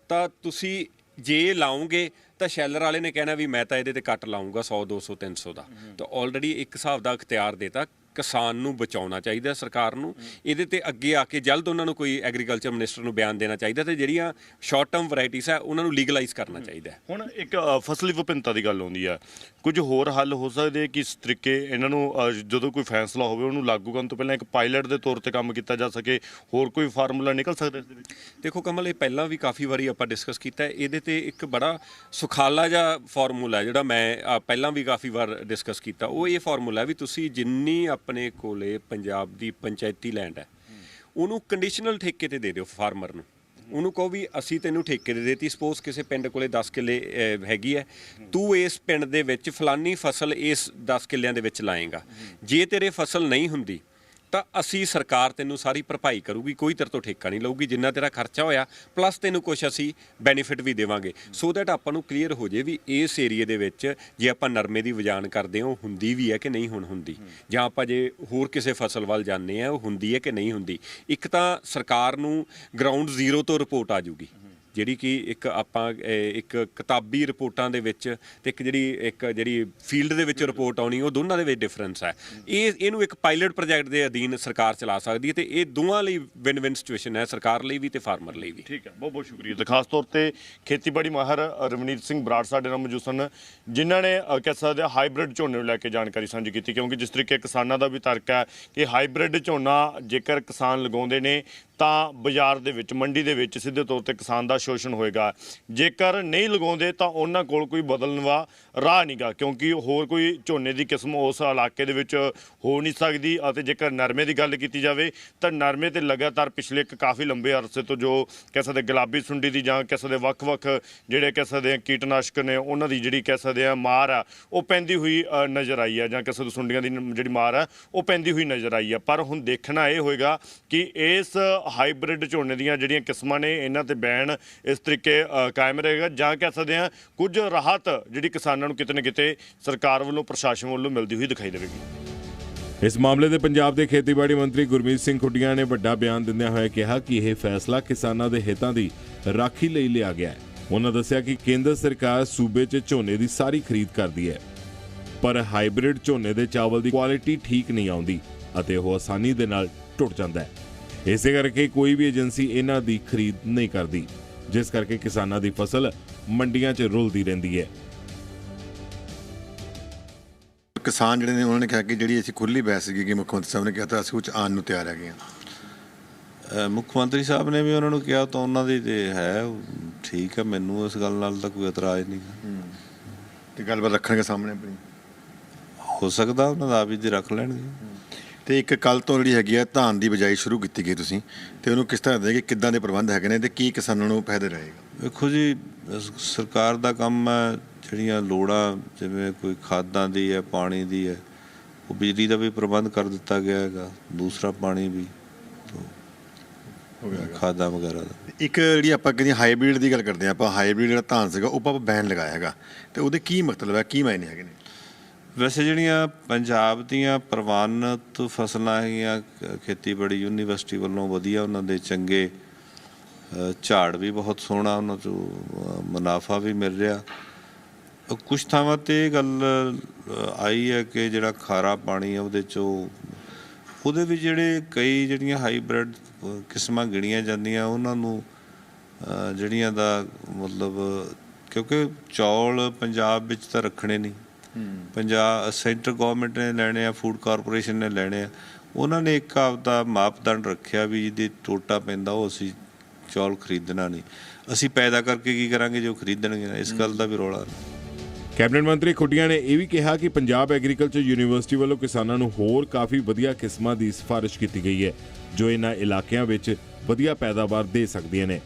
ਤਾਂ ਤੁਸੀਂ ਜੇ ਲਾਉਂਗੇ ਤਾਂ ਸ਼ੈਲਰ ਵਾਲੇ ਨੇ ਕਹਿਣਾ ਵੀ ਮੈਂ ਤਾਂ ਇਹਦੇ ਤੇ ਕੱਟ ਲਾਉਂਗਾ 100 200 300 ਦਾ। ਤਾਂ ਆਲਰੇਡੀ ਇੱਕ ਹਿਸਾਬ ਦਾ ਇਖਤਿਆਰ ਦਿੱਤਾ। ਕਿਸਾਨ ਨੂੰ ਬਚਾਉਣਾ ਚਾਹੀਦਾ ਸਰਕਾਰ ਨੂੰ। ਇਹਦੇ ਤੇ ਅੱਗੇ ਆ ਕੇ ਜਲਦ ਉਹਨਾਂ ਨੂੰ ਕੋਈ ਐਗਰੀਕਲਚਰ ਮਿਨਿਸਟਰ ਨੂੰ ਬਿਆਨ ਦੇਣਾ ਚਾਹੀਦਾ ਤੇ ਜਿਹੜੀਆਂ ਸ਼ਾਰਟ ਟਰਮ ਵੈਰਾਈਟੀਆਂ ਹੈ ਉਹਨਾਂ ਨੂੰ ਲੀਗਲਾਈਜ਼ ਕਰਨਾ ਚਾਹੀਦਾ। ਹੁਣ ਇੱਕ ਫਸਲੀ ਵਿਭਿੰਨਤਾ ਦੀ ਗੱਲ ਆਉਂਦੀ ਆ। ਕੁਝ ਹੋਰ ਹੱਲ ਹੋ ਸਕਦੇ ਕਿ ਇਸ ਤਰੀਕੇ ਇਹਨਾਂ ਨੂੰ ਜਦੋਂ ਕੋਈ ਫੈਸਲਾ ਹੋਵੇ ਉਹਨੂੰ ਲਾਗੂ ਕਰਨ ਤੋਂ ਪਹਿਲਾਂ ਇੱਕ ਪਾਇਲਟ ਦੇ ਤੌਰ ਤੇ ਕੰਮ ਕੀਤਾ ਜਾ ਸਕੇ ਹੋਰ ਕੋਈ ਫਾਰਮੂਲਾ ਨਿਕਲ ਸਕਦਾ ਇਸ ਦੇ ਵਿੱਚ? ਦੇਖੋ ਕਮਲ ਇਹ ਪਹਿਲਾਂ ਵੀ ਕਾਫੀ ਵਾਰੀ ਆਪਾਂ ਡਿਸਕਸ ਕੀਤਾ ਇਹਦੇ ਤੇ ਇੱਕ ਬੜਾ ਸੁਖਾਲਾ ਜਿਹਾ ਫਾਰਮੂਲਾ ਜਿਹੜਾ ਮੈਂ ਪਹਿਲਾਂ ਵੀ ਕਾਫੀ ਵਾਰ ਡਿਸਕਸ ਕੀਤਾ। ਉਹ ਇਹ ਫਾਰਮੂਲਾ ਵੀ ਤੁਸੀਂ ਜਿੰਨੀ ਆਪਣੇ ਕੋਲੇ ਪੰਜਾਬ ਦੀ ਪੰਚਾਇਤੀ ਲੈਂਡ ਹੈ। ਉਹਨੂੰ ਕੰਡੀਸ਼ਨਲ ਠੇਕੇ ਤੇ ਦੇ ਦਿਓ ਫਾਰਮਰ ਨੂੰ। ਉਹਨੂੰ ਕਹੋ ਵੀ ਅਸੀਂ ਤੈਨੂੰ ਠੇਕੇ ਦੇ ਦੇਤੀ ਸਪੋਜ਼ ਕਿਸੇ ਪਿੰਡ ਕੋਲੇ 10 ਕਿੱਲੇ ਹੈਗੀ ਹੈ, ਤੂੰ ਇਸ ਪਿੰਡ ਦੇ ਵਿੱਚ ਫਲਾਨੀ ਫਸਲ ਇਸ 10 ਕਿੱਲਿਆਂ ਦੇ ਵਿੱਚ ਲਾਏਗਾ। ਜੇ ਤੇਰੇ ਫਸਲ ਨਹੀਂ ਹੁੰਦੀ ਤਾਂ ਅਸੀਂ ਸਰਕਾਰ ਤੈਨੂੰ ਸਾਰੀ ਭਰਪਾਈ ਕਰੂਗੀ, ਕੋਈ ਤੇਰੇ ਤੋਂ ਠੇਕਾ ਨਹੀਂ ਲਊਗੀ, ਜਿੰਨਾ ਤੇਰਾ ਖਰਚਾ ਹੋਇਆ ਪਲੱਸ ਤੈਨੂੰ ਕੁਝ ਅਸੀਂ ਬੈਨੀਫਿਟ ਵੀ ਦੇਵਾਂਗੇ। ਸੋ ਦੈਟ ਆਪਾਂ ਨੂੰ ਕਲੀਅਰ ਹੋ ਜੇ ਵੀ ਇਸ ਏਰੀਏ ਦੇ ਵਿੱਚ ਜੇ ਆਪਾਂ ਨਰਮੇ ਦੀ ਵਜਾਨ ਕਰਦੇ ਹਾਂ, ਉਹ ਹੁੰਦੀ ਵੀ ਹੈ ਕਿ ਨਹੀਂ ਹੁਣ ਹੁੰਦੀ? ਜਾਂ ਆਪਾਂ ਜੇ ਹੋਰ ਕਿਸੇ ਫਸਲ ਵੱਲ ਜਾਂਦੇ ਆ ਉਹ ਹੁੰਦੀ ਹੈ ਕਿ ਨਹੀਂ ਹੁੰਦੀ? ਇੱਕ ਤਾਂ ਸਰਕਾਰ ਨੂੰ ਗਰਾਊਂਡ ਜ਼ੀਰੋ ਤੋਂ ਰਿਪੋਰਟ ਆ ਜੂਗੀ ਜਿਹੜੀ ਕਿ ਇੱਕ ਆਪਾਂ ਇੱਕ ਕਿਤਾਬੀ ਰਿਪੋਰਟਾਂ ਦੇ ਵਿੱਚ ਤੇ ਇੱਕ ਜਿਹੜੀ ਇੱਕ ਜਿਹੜੀ ਫੀਲਡ ਦੇ ਵਿੱਚ ਰਿਪੋਰਟ ਆਉਣੀ, ਉਹ ਦੋਨਾਂ ਦੇ ਵਿੱਚ ਡਿਫਰੈਂਸ ਹੈ। ਇਹ, ਇਹਨੂੰ ਇੱਕ ਪਾਇਲਟ ਪ੍ਰੋਜੈਕਟ ਦੇ ਅਧੀਨ ਸਰਕਾਰ ਚਲਾ ਸਕਦੀ ਹੈ ਤੇ ਇਹ ਦੋਵਾਂ ਲਈ ਵਿਨ ਵਿਨ ਸਿਚੁਏਸ਼ਨ ਹੈ, ਸਰਕਾਰ ਲਈ ਵੀ ਤੇ ਫਾਰਮਰ ਲਈ ਵੀ। ਠੀਕ ਹੈ, ਬਹੁਤ ਬਹੁਤ ਸ਼ੁਕਰੀਆ। ਤੇ ਖਾਸ ਤੌਰ ਤੇ ਖੇਤੀਬਾੜੀ ਮਾਹਰ ਰਵਨੀਤ ਸਿੰਘ ਬਰਾੜ ਸਾਡੇ ਨਾਲ ਮੌਜੂਦ ਸਨ, ਜਿਨ੍ਹਾਂ ਨੇ ਕਹਿ ਸਕਦੇ ਹਾਂ ਹਾਈਬ੍ਰਿਡ ਝੋਨੇ ਨੂੰ ਲੈ ਕੇ ਜਾਣਕਾਰੀ ਸਾਂਝੀ ਕੀਤੀ, ਕਿਉਂਕਿ ਜਿਸ ਤਰੀਕੇ ਕਿਸਾਨਾਂ ਦਾ ਵੀ ਤਰਕ ਹੈ ਕਿ ਹਾਈਬ੍ਰਿਡ ਝੋਨਾ ਜੇਕਰ ਕਿਸਾਨ ਲਗਾਉਂਦੇ ਨੇ, ਤਾਂ ਬਾਜ਼ਾਰ ਦੇ ਵਿੱਚ, ਮੰਡੀ ਦੇ ਵਿੱਚ ਸਿੱਧੇ ਤੌਰ ਤੇ ਕਿਸਾਨ ਦਾ ਸ਼ੋਸ਼ਣ ਹੋਏਗਾ। ਜੇਕਰ ਨਹੀਂ ਲਗਾਉਂਦੇ ਤਾਂ ਉਹਨਾਂ ਕੋਲ ਕੋਈ ਬਦਲਨਵਾ ਰਾਹ ਨਹੀਂਗਾ ਕਿਉਂਕਿ ਹੋਰ ਕੋਈ ਝੋਨੇ ਦੀ ਕਿਸਮ ਉਸ ਇਲਾਕੇ ਦੇ ਵਿੱਚ ਹੋ ਨਹੀਂ ਸਕਦੀ ਅਤੇ ਜੇਕਰ ਨਰਮੇ ਦੀ ਗੱਲ ਕੀਤੀ ਜਾਵੇ ਤਾਂ ਨਰਮੇ ਤੇ ਲਗਾਤਾਰ ਪਿਛਲੇ ਇੱਕ ਕਾਫੀ ਲੰਬੇ ਅਰਸੇ ਤੋਂ ਜੋ ਕਹਿ ਸਕਦੇ ਗੁਲਾਬੀ ਸੁੰਡੀ ਦੀ ਜਾਂ ਕਹਿ ਸਕਦੇ ਵੱਖ-ਵੱਖ ਜਿਹੜੇ ਕਹਿ ਸਕਦੇ ਆ ਕੀਟਨਾਸ਼ਕ ਨੇ ਉਹਨਾਂ ਦੀ ਜਿਹੜੀ ਕਹਿ ਸਕਦੇ ਆ ਮਾਰ ਆ, ਉਹ ਪੈਂਦੀ ਹੋਈ ਨਜ਼ਰ ਆਈ ਹੈ ਜਾਂ ਕਹਿ ਸਕਦੇ ਸੁੰਡੀਆਂ ਦੀ ਜਿਹੜੀ ਮਾਰ ਆ, ਉਹ ਪੈਂਦੀ ਹੋਈ ਨਜ਼ਰ ਆਈ ਹੈ ਪਰ ਹੁਣ ਦੇਖਣਾ ਇਹ ਹੋਏਗਾ ਕਿ ਇਸ ਹਾਈਬ੍ਰਿਡ ਝੋਨੇ ਦੀਆਂ ਜਿਹੜੀਆਂ ਕਿਸਮਾਂ ਨੇ, ਇਹਨਾਂ ਤੇ ਬੈਨ ਇਸ ਤਰੀਕੇ ਕਾਇਮ ਰਹੇਗਾ, ਜਾਂ ਕਹਿ ਸਕਦੇ ਹਾਂ ਕੁਝ ਰਾਹਤ ਜਿਹੜੀ ਕਿਸਾਨਾਂ ਨੂੰ ਕਿਤੇ ਨਾ ਕਿਤੇ ਸਰਕਾਰ ਵੱਲੋਂ, ਪ੍ਰਸ਼ਾਸਨ ਵੱਲੋਂ ਮਿਲਦੀ ਹੋਈ ਦਿਖਾਈ ਦੇਵੇਗੀ। ਇਸ ਮਾਮਲੇ ਦੇ ਪੰਜਾਬ ਦੇ ਖੇਤੀਬਾੜੀ ਮੰਤਰੀ ਗੁਰਮੀਤ ਸਿੰਘ ਖੁੱਡੀਆਂ ਨੇ ਵੱਡਾ ਬਿਆਨ ਦਿੰਦਿਆਂ ਹੋਇਆ ਕਿਹਾ ਕਿ ਇਹ ਫੈਸਲਾ ਕਿਸਾਨਾਂ ਦੇ ਹਿੱਤਾਂ ਦੀ ਰਾਖੀ ਲਈ ਲਿਆ ਗਿਆ ਹੈ। ਉਹਨਾਂ ਦੱਸਿਆ ਕਿ ਕੇਂਦਰ ਸਰਕਾਰ ਸੂਬੇ 'ਚ ਝੋਨੇ ਦੀ ਸਾਰੀ ਖਰੀਦ ਕਰਦੀ ਹੈ, ਪਰ ਹਾਈਬ੍ਰਿਡ ਝੋਨੇ ਦੇ ਚਾਵਲ ਦੀ ਕੁਆਲਿਟੀ ਠੀਕ ਨਹੀਂ ਆਉਂਦੀ ਅਤੇ ਉਹ ਆਸਾਨੀ ਦੇ ਨਾਲ ਟੁੱਟ ਜਾਂਦਾ ਹੈ। ਇਸੇ ਕਰਕੇ ਕੋਈ ਵੀ ਏਜੰਸੀ ਇਹਨਾਂ ਦੀ ਖਰੀਦ ਨਹੀਂ ਕਰਦੀ। ਜਿਸ ਕਰਕੇ ਕਿਸਾਨਾਂ ਦੀ ਫਸਲ ਮੰਡੀਆਂ 'ਚ ਰੁਲਦੀ ਰਹਿੰਦੀ ਹੈ। ਕਿਸਾਨ ਜਿਹੜੇ ਨੇ ਉਹਨਾਂ ਨੇ ਕਿਹਾ ਕਿ ਜਿਹੜੀ ਅਸੀਂ ਖੁੱਲੀ ਬਹਿਸ ਸੀਗੀ ਕਿ ਮੁੱਖ ਮੰਤਰੀ ਸਾਹਿਬ ਨੇ ਕਿਹਾ ਤਾਂ ਅਸੀਂ ਉਹ 'ਚ ਆਉਣ ਨੂੰ ਤਿਆਰ ਹੈਗੇ ਹਾਂ। ਮੁੱਖ ਮੰਤਰੀ ਸਾਹਿਬ ਨੇ ਵੀ ਉਹਨਾਂ ਨੂੰ ਕਿਹਾ ਤਾਂ ਉਹਨਾਂ ਦੀ ਤੇ ਹੈ ਠੀਕ ਹੈ ਮੈਨੂੰ ਇਸ ਗੱਲ ਨਾਲ ਤਾਂ ਕੋਈ ਇਤਰਾਜ਼ ਨਹੀਂ ਤੇ ਗੱਲਬਾਤ ਰੱਖਣਗੇ ਸਾਹਮਣੇ ਆਪਣੀ। ਹੋ ਸਕਦਾ ਉਹਨਾਂ ਦਾ ਵੀ ਦੇ ਰੱਖ ਲੈਣਗੇ। ਤੇ ਇੱਕ ਕੱਲ ਤੋਂ ਜਿਹੜੀ ਹੈਗੀ ਆ ਧਾਨ ਦੀ ਬਜਾਈ ਸ਼ੁਰੂ ਕੀਤੀ ਗਈ ਤੁਸੀਂ ਤੇ ਉਹਨੂੰ ਕਿਸ ਤਰ੍ਹਾਂ ਦੇ ਕਿ ਕਿੱਦਾਂ ਦੇ ਪ੍ਰਬੰਧ ਹੈਗੇ ਨੇ ਤੇ ਕੀ ਕਿਸਾਨਾਂ ਨੂੰ ਫਾਇਦਾ ਰਹੇਗਾ? ਵੇਖੋ ਜੀ ਸਰਕਾਰ ਦਾ ਕੰਮ ਹੈ ਜਿਹੜੀਆਂ ਲੋੜਾਂ ਜਿਵੇਂ ਕੋਈ ਖਾਦਾਂ ਦੀ ਹੈ ਪਾਣੀ ਦੀ ਹੈ ਉਹ ਬਿਜਲੀ ਦਾ ਵੀ ਪ੍ਰਬੰਧ ਕਰ ਦਿੱਤਾ ਗਿਆ ਹੈਗਾ ਦੂਸਰਾ ਪਾਣੀ ਵੀ ਖਾਦਾਂ ਵਗੈਰਾ ਦਾ। ਇੱਕ ਜਿਹੜੀ ਆਪਾਂ ਕਹਿੰਦੇ ਹਾਈਬ੍ਰਿਡ ਦੀ ਗੱਲ ਕਰਦੇ ਆਪਾਂ ਹਾਈਬ੍ਰਿਡ ਜਿਹੜਾ ਧਾਨ ਸੀਗਾ ਉਹ ਆਪਾਂ ਬੈਨ ਲਗਾਇਆ ਹੈਗਾ ਤੇ ਉਹਦੇ ਕੀ ਮਤਲਬ ਹੈ ਕੀ ਮਾਇਨੇ ਹੈਗੇ ਨੇ? ਵੈਸੇ ਜਿਹੜੀਆਂ ਪੰਜਾਬ ਦੀਆਂ ਪ੍ਰਵਾਨਿਤ ਫਸਲਾਂ ਹੈਗੀਆਂ ਖੇਤੀਬਾੜੀ ਯੂਨੀਵਰਸਿਟੀ ਵੱਲੋਂ ਵਧੀਆ ਉਹਨਾਂ ਦੇ ਚੰਗੇ ਝਾੜ ਵੀ ਬਹੁਤ ਸੋਹਣਾ ਉਹਨਾਂ ਤੋਂ ਮੁਨਾਫਾ ਵੀ ਮਿਲ ਰਿਹਾ। ਅ, ਕੁਛ ਥਾਵਾਂ ਤੇ ਇਹ ਗੱਲ ਆਈ ਹੈ ਕਿ ਜਿਹੜਾ ਖਾਰਾ ਪਾਣੀ ਹੈ ਉਹਦੇ ਚੋਂ ਉਹਦੇ ਵੀ ਜਿਹੜੇ ਕਈ ਜਿਹੜੀਆਂ ਹਾਈਬ੍ਰਿਡ ਕਿਸਮਾਂ ਗਿਣੀਆਂ ਜਾਂਦੀਆਂ ਉਹਨਾਂ ਨੂੰ ਜਿਹੜੀਆਂ ਦਾ ਮਤਲਬ ਕਿਉਂਕਿ ਚੌਲ ਪੰਜਾਬ ਵਿੱਚ ਤਾਂ ਰੱਖਣੇ ਨਹੀਂ। ਪੰਜਾਬ ਸੈਂਟਰ ਗਵਰਨਮੈਂਟ ਨੇ ਲੈਣੇ ਆ ਫੂਡ ਕਾਰਪੋਰੇਸ਼ਨ ਨੇ ਲੈਣੇ ਆ। ਉਹਨਾਂ ਨੇ ਇੱਕ ਆਪਦਾ ਮਾਪਦੰਡ ਰੱਖਿਆ ਵੀ ਜਿਹਦੇ ਟੋਟਾ ਪੈਂਦਾ, ਉਹ ਅਸੀਂ ਚੌਲ ਖਰੀਦਣਾ ਨਹੀਂ। ਅਸੀਂ ਪੈਦਾ ਕਰਕੇ ਕੀ ਕਰਾਂਗੇ ਜੋ ਖਰੀਦਣਗੇ ਨਾ? ਇਸ ਗੱਲ ਦਾ ਵੀ ਰੌਲਾ ਕੈਬਨਿਟ ਮੰਤਰੀ ਖੁੱਡੀਆਂ ਨੇ ਇਹ ਵੀ ਕਿਹਾ ਕਿ ਪੰਜਾਬ ਐਗਰੀਕਲਚਰ ਯੂਨੀਵਰਸਿਟੀ ਵੱਲੋਂ ਕਿਸਾਨਾਂ ਨੂੰ ਹੋਰ ਕਾਫੀ ਵਧੀਆ ਕਿਸਮਾਂ ਦੀ ਸਿਫਾਰਿਸ਼ ਕੀਤੀ ਗਈ ਹੈ, ਜੋ ਇਹਨਾਂ ਇਲਾਕਿਆਂ ਵਿੱਚ ਵਧੀਆ ਪੈਦਾਵਾਰ ਦੇ ਸਕਦੀਆਂ ਨੇ।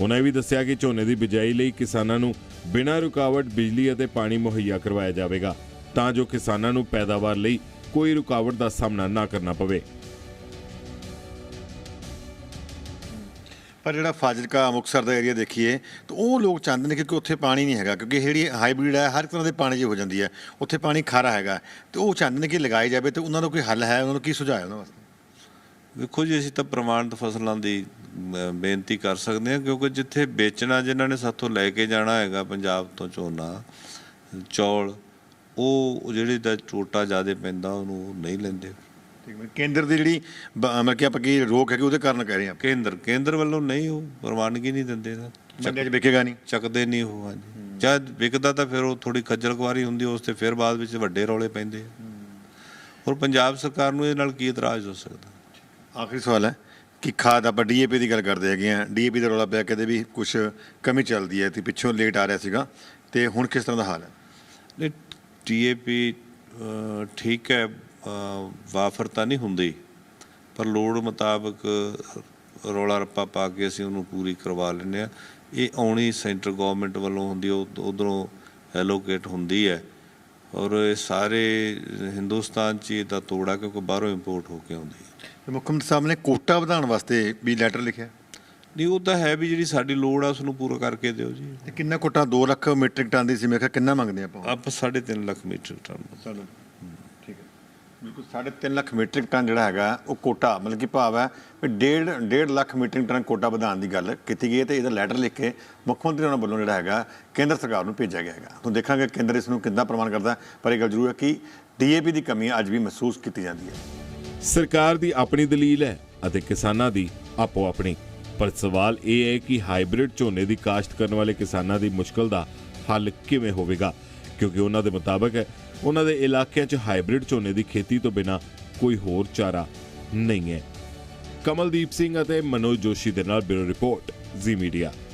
ਉਹਨਾਂ ਇਹ ਵੀ ਦੱਸਿਆ ਕਿ ਝੋਨੇ ਦੀ ਬਿਜਾਈ ਲਈ ਕਿਸਾਨਾਂ ਨੂੰ ਬਿਨਾਂ ਰੁਕਾਵਟ ਬਿਜਲੀ ਅਤੇ ਪਾਣੀ ਮੁਹੱਈਆ ਕਰਵਾਇਆ ਜਾਵੇਗਾ ਤਾਂ ਜੋ ਕਿਸਾਨਾਂ ਨੂੰ ਪੈਦਾਵਾਰ ਲਈ ਕੋਈ ਰੁਕਾਵਟ ਦਾ ਸਾਹਮਣਾ ਨਾ ਕਰਨਾ ਪਵੇ। ਪਰ ਜਿਹੜਾ ਫਾਜ਼ਿਲਕਾ ਮੁਕਤਸਰ ਦਾ ਏਰੀਆ ਦੇਖੀਏ ਤਾਂ ਉਹ ਲੋਕ ਚਾਹੁੰਦੇ ਨੇ ਕਿਉਂਕਿ ਉੱਥੇ ਪਾਣੀ ਨਹੀਂ ਹੈਗਾ ਕਿਉਂਕਿ ਜਿਹੜੀ ਹਾਈਬ੍ਰਿਡ ਹੈ ਹਰ ਤਰ੍ਹਾਂ ਦੇ ਪਾਣੀ 'ਚ ਹੋ ਜਾਂਦੀ ਹੈ ਉੱਥੇ ਪਾਣੀ ਖਾਰਾ ਹੈਗਾ। ਤੇ ਉਹ ਚਾਹੁੰਦੇ ਨੇ ਕਿ ਲਗਾਈ ਜਾਵੇ ਤੇ ਉਹਨਾਂ ਦਾ ਕੋਈ ਹੱਲ ਹੈ ਉਹਨਾਂ ਨੂੰ ਕੀ ਸੁਝਾਅ ਹੈ ਉਹਨਾਂ ਵਾਸਤੇ? ਵੇਖੋ ਜੀ ਅਸੀਂ ਤਾਂ ਪ੍ਰਮਾਣਿਤ ਫਸਲਾਂ ਦੀ ਬੇਨਤੀ ਕਰ ਸਕਦੇ ਹਾਂ ਕਿਉਂਕਿ ਜਿੱਥੇ ਵੇਚਣਾ ਜਿਨ੍ਹਾਂ ਨੇ ਸਾਥੋਂ ਲੈ ਕੇ ਜਾਣਾ ਹੈਗਾ ਪੰਜਾਬ ਤੋਂ ਝੋਨਾ ਚੌਲ ਉਹ ਜਿਹੜੇ ਦਾ ਟੋਟਾ ਜ਼ਿਆਦਾ ਪੈਂਦਾ ਉਹਨੂੰ ਨਹੀਂ ਲੈਂਦੇ। ਠੀਕ ਹੈ ਕੇਂਦਰ ਦੀ ਜਿਹੜੀ ਮਤਲਬ ਕਿ ਆਪਾਂ ਕੀ ਰੋਕ ਹੈਗੀ ਉਹਦੇ ਕਾਰਨ ਕਹਿ ਰਹੇ ਹਾਂ ਕੇਂਦਰ ਕੇਂਦਰ ਵੱਲੋਂ ਨਹੀਂ ਉਹ ਪ੍ਰਵਾਨਗੀ ਨਹੀਂ ਦਿੰਦੇ ਨਾ। ਮੰਡੀਆਂ 'ਚ ਵਿਕੇਗਾ ਨਹੀਂ? ਚੱਕਦੇ ਨਹੀਂ ਉਹ ਹਾਂਜੀ। ਜਦ ਵਿਕਦਾ ਤਾਂ ਫਿਰ ਉਹ ਥੋੜੀ ਖੱਜਲ ਖੁਆਰੀ ਹੁੰਦੀ ਉਸ ਤੇ ਫਿਰ ਬਾਅਦ ਵਿੱਚ ਵੱਡੇ ਰੌਲੇ ਪੈਂਦੇ ਆ। ਔਰ ਪੰਜਾਬ ਸਰਕਾਰ ਨੂੰ ਇਹ ਨਾਲ ਕੀ ਇਤਰਾਜ਼ ਹੋ ਸਕਦਾ? ਆਖਰੀ ਸਵਾਲ ਹੈ। ਕਿ ਖਾਦ ਆਪਾਂ ਡੀਏਪੀ ਦੀ ਗੱਲ ਕਰਦੇ ਹੈਗੇ ਆ। ਡੀਏਪੀ ਦਾ ਰੌਲਾ ਪਿਆ ਕਦੇ ਵੀ ਕੁਝ ਕਮੀ ਚੱਲਦੀ ਹੈ ਤੇ ਪਿੱਛੋਂ ਲੇਟ ਆ ਰਿਹਾ ਸੀਗਾ ਤੇ ਹੁਣ ਕਿਸ ਤਰ੍ਹਾਂ ਦਾ ਹਾਲ ਹੈ? ਨਹੀਂ ਟੀਏਪੀ ਠੀਕ ਹੈ ਵਾਫਰ ਤਾਂ ਨਹੀਂ ਹੁੰਦੀ। ਪਰ ਲੋੜ ਮੁਤਾਬਕ ਰੌਲਾ ਰੱਪਾ ਪਾ ਕੇ ਅਸੀਂ ਉਹਨੂੰ ਪੂਰੀ ਕਰਵਾ ਲੈਂਦੇ ਆ ਇਹ ਆਉਣੀ ਸੈਂਟਰ ਗਵਰਨਮੈਂਟ ਵੱਲੋਂ ਹੁੰਦੀ ਉਹ ਉਧਰੋਂ ਐਲੋਕੇਟ ਹੁੰਦੀ ਹੈ। ਔਰ ਇਹ ਸਾਰੇ ਹਿੰਦੁਸਤਾਨ 'ਚ ਇਹ ਤਾਂ ਤੋੜਾ ਕਿਉਂਕਿ ਬਾਹਰੋਂ ਇੰਪੋਰਟ ਹੋ ਕੇ ਆਉਂਦੀ ਹੈ। ਤੇ ਮੁੱਖ ਮੰਤਰੀ ਸਾਹਿਬ ਨੇ ਕੋਟਾ ਵਧਾਉਣ ਵਾਸਤੇ ਵੀ ਲੈਟਰ ਲਿਖਿਆ। ਨਹੀਂ ਉਹ ਤਾਂ ਹੈ ਵੀ ਜਿਹੜੀ ਸਾਡੀ ਲੋੜ ਆ ਉਸ ਨੂੰ ਪੂਰਾ ਕਰਕੇ ਦਿਓ ਜੀ। ਤੇ ਕਿੰਨਾ ਕੋਟਾ? 2 ਲੱਖ ਮੀਟ੍ਰਿਕ ਟਨ ਦੀ ਸੀ ਮੈਂ ਕਿਹਾ ਕਿੰਨਾ ਮੰਗਦੇ ਆਪਾਂ? ਆਪ 3.5 ਲੱਖ ਮੀਟਰ ਟਨ। ਚਲੋ ਠੀਕ ਹੈ। ਬਿਲਕੁਲ 3.5 ਲੱਖ ਮੀਟ੍ਰਿਕ ਟਨ ਜਿਹੜਾ ਹੈਗਾ ਉਹ ਕੋਟਾ ਮਤਲਬ ਕਿ ਭਾਵ ਹੈ ਵੀ 1.5 1.5 ਲੱਖ ਮੀਟ੍ਰਿਕ ਟਨ ਕੋਟਾ ਵਧਾਉਣ ਦੀ ਗੱਲ ਕੀਤੀ ਗਈ ਹੈ ਤੇ ਇਹਦਾ ਲੈਟਰ ਲਿਖ ਕੇ ਮੁੱਖ ਮੰਤਰੀ ਉਹਨਾਂ ਵੱਲੋਂ ਜਿਹੜਾ ਹੈਗਾ ਕੇਂਦਰ ਸਰਕਾਰ ਨੂੰ ਭੇਜਿਆ ਗਿਆ ਹੈਗਾ। ਹੁਣ ਦੇਖਾਂਗੇ ਕੇਂਦਰ ਇਸ ਨੂੰ ਕਿੱਦਾਂ ਪ੍ਰਮਾਣ ਕਰਦਾ। ਪਰ ਇਹ ਗੱਲ ਜ਼ਰੂਰ ਹੈ ਕਿ ਡੀਏਪੀ ਦੀ ਕਮੀ ਅੱਜ ਵੀ ਮਹਿਸੂਸ ਕੀਤੀ ਜਾਂਦੀ ਹੈ। ਸਰਕਾਰ ਦੀ ਆਪਣੀ ਦਲੀਲ ਹੈ ਅਤੇ ਕਿਸਾਨਾਂ ਦੀ ਆਪੋ ਆਪਣੀ। ਪਰ ਸਵਾਲ ਇਹ ਹੈ ਕਿ ਹਾਈਬ੍ਰਿਡ ਝੋਨੇ ਦੀ ਕਾਸ਼ਤ ਕਰਨ ਵਾਲੇ ਕਿਸਾਨਾਂ ਦੀ ਮੁਸ਼ਕਲ ਦਾ ਹੱਲ ਕਿਵੇਂ ਹੋਵੇਗਾ? ਕਿਉਂਕਿ ਉਹਨਾਂ ਦੇ ਮੁਤਾਬਕ ਉਹਨਾਂ ਦੇ ਇਲਾਕਿਆਂ 'ਚ ਹਾਈਬ੍ਰਿਡ ਝੋਨੇ ਦੀ ਖੇਤੀ ਤੋਂ ਬਿਨਾ ਕੋਈ ਹੋਰ ਚਾਰਾ ਨਹੀਂ ਹੈ। ਕਮਲਦੀਪ ਸਿੰਘ ਅਤੇ ਮਨੋਜ ਜੋਸ਼ੀ ਦੇ ਨਾਲ ਬਿਊਰੋ ਰਿਪੋਰਟ, ਜ਼ੀ ਮੀਡੀਆ।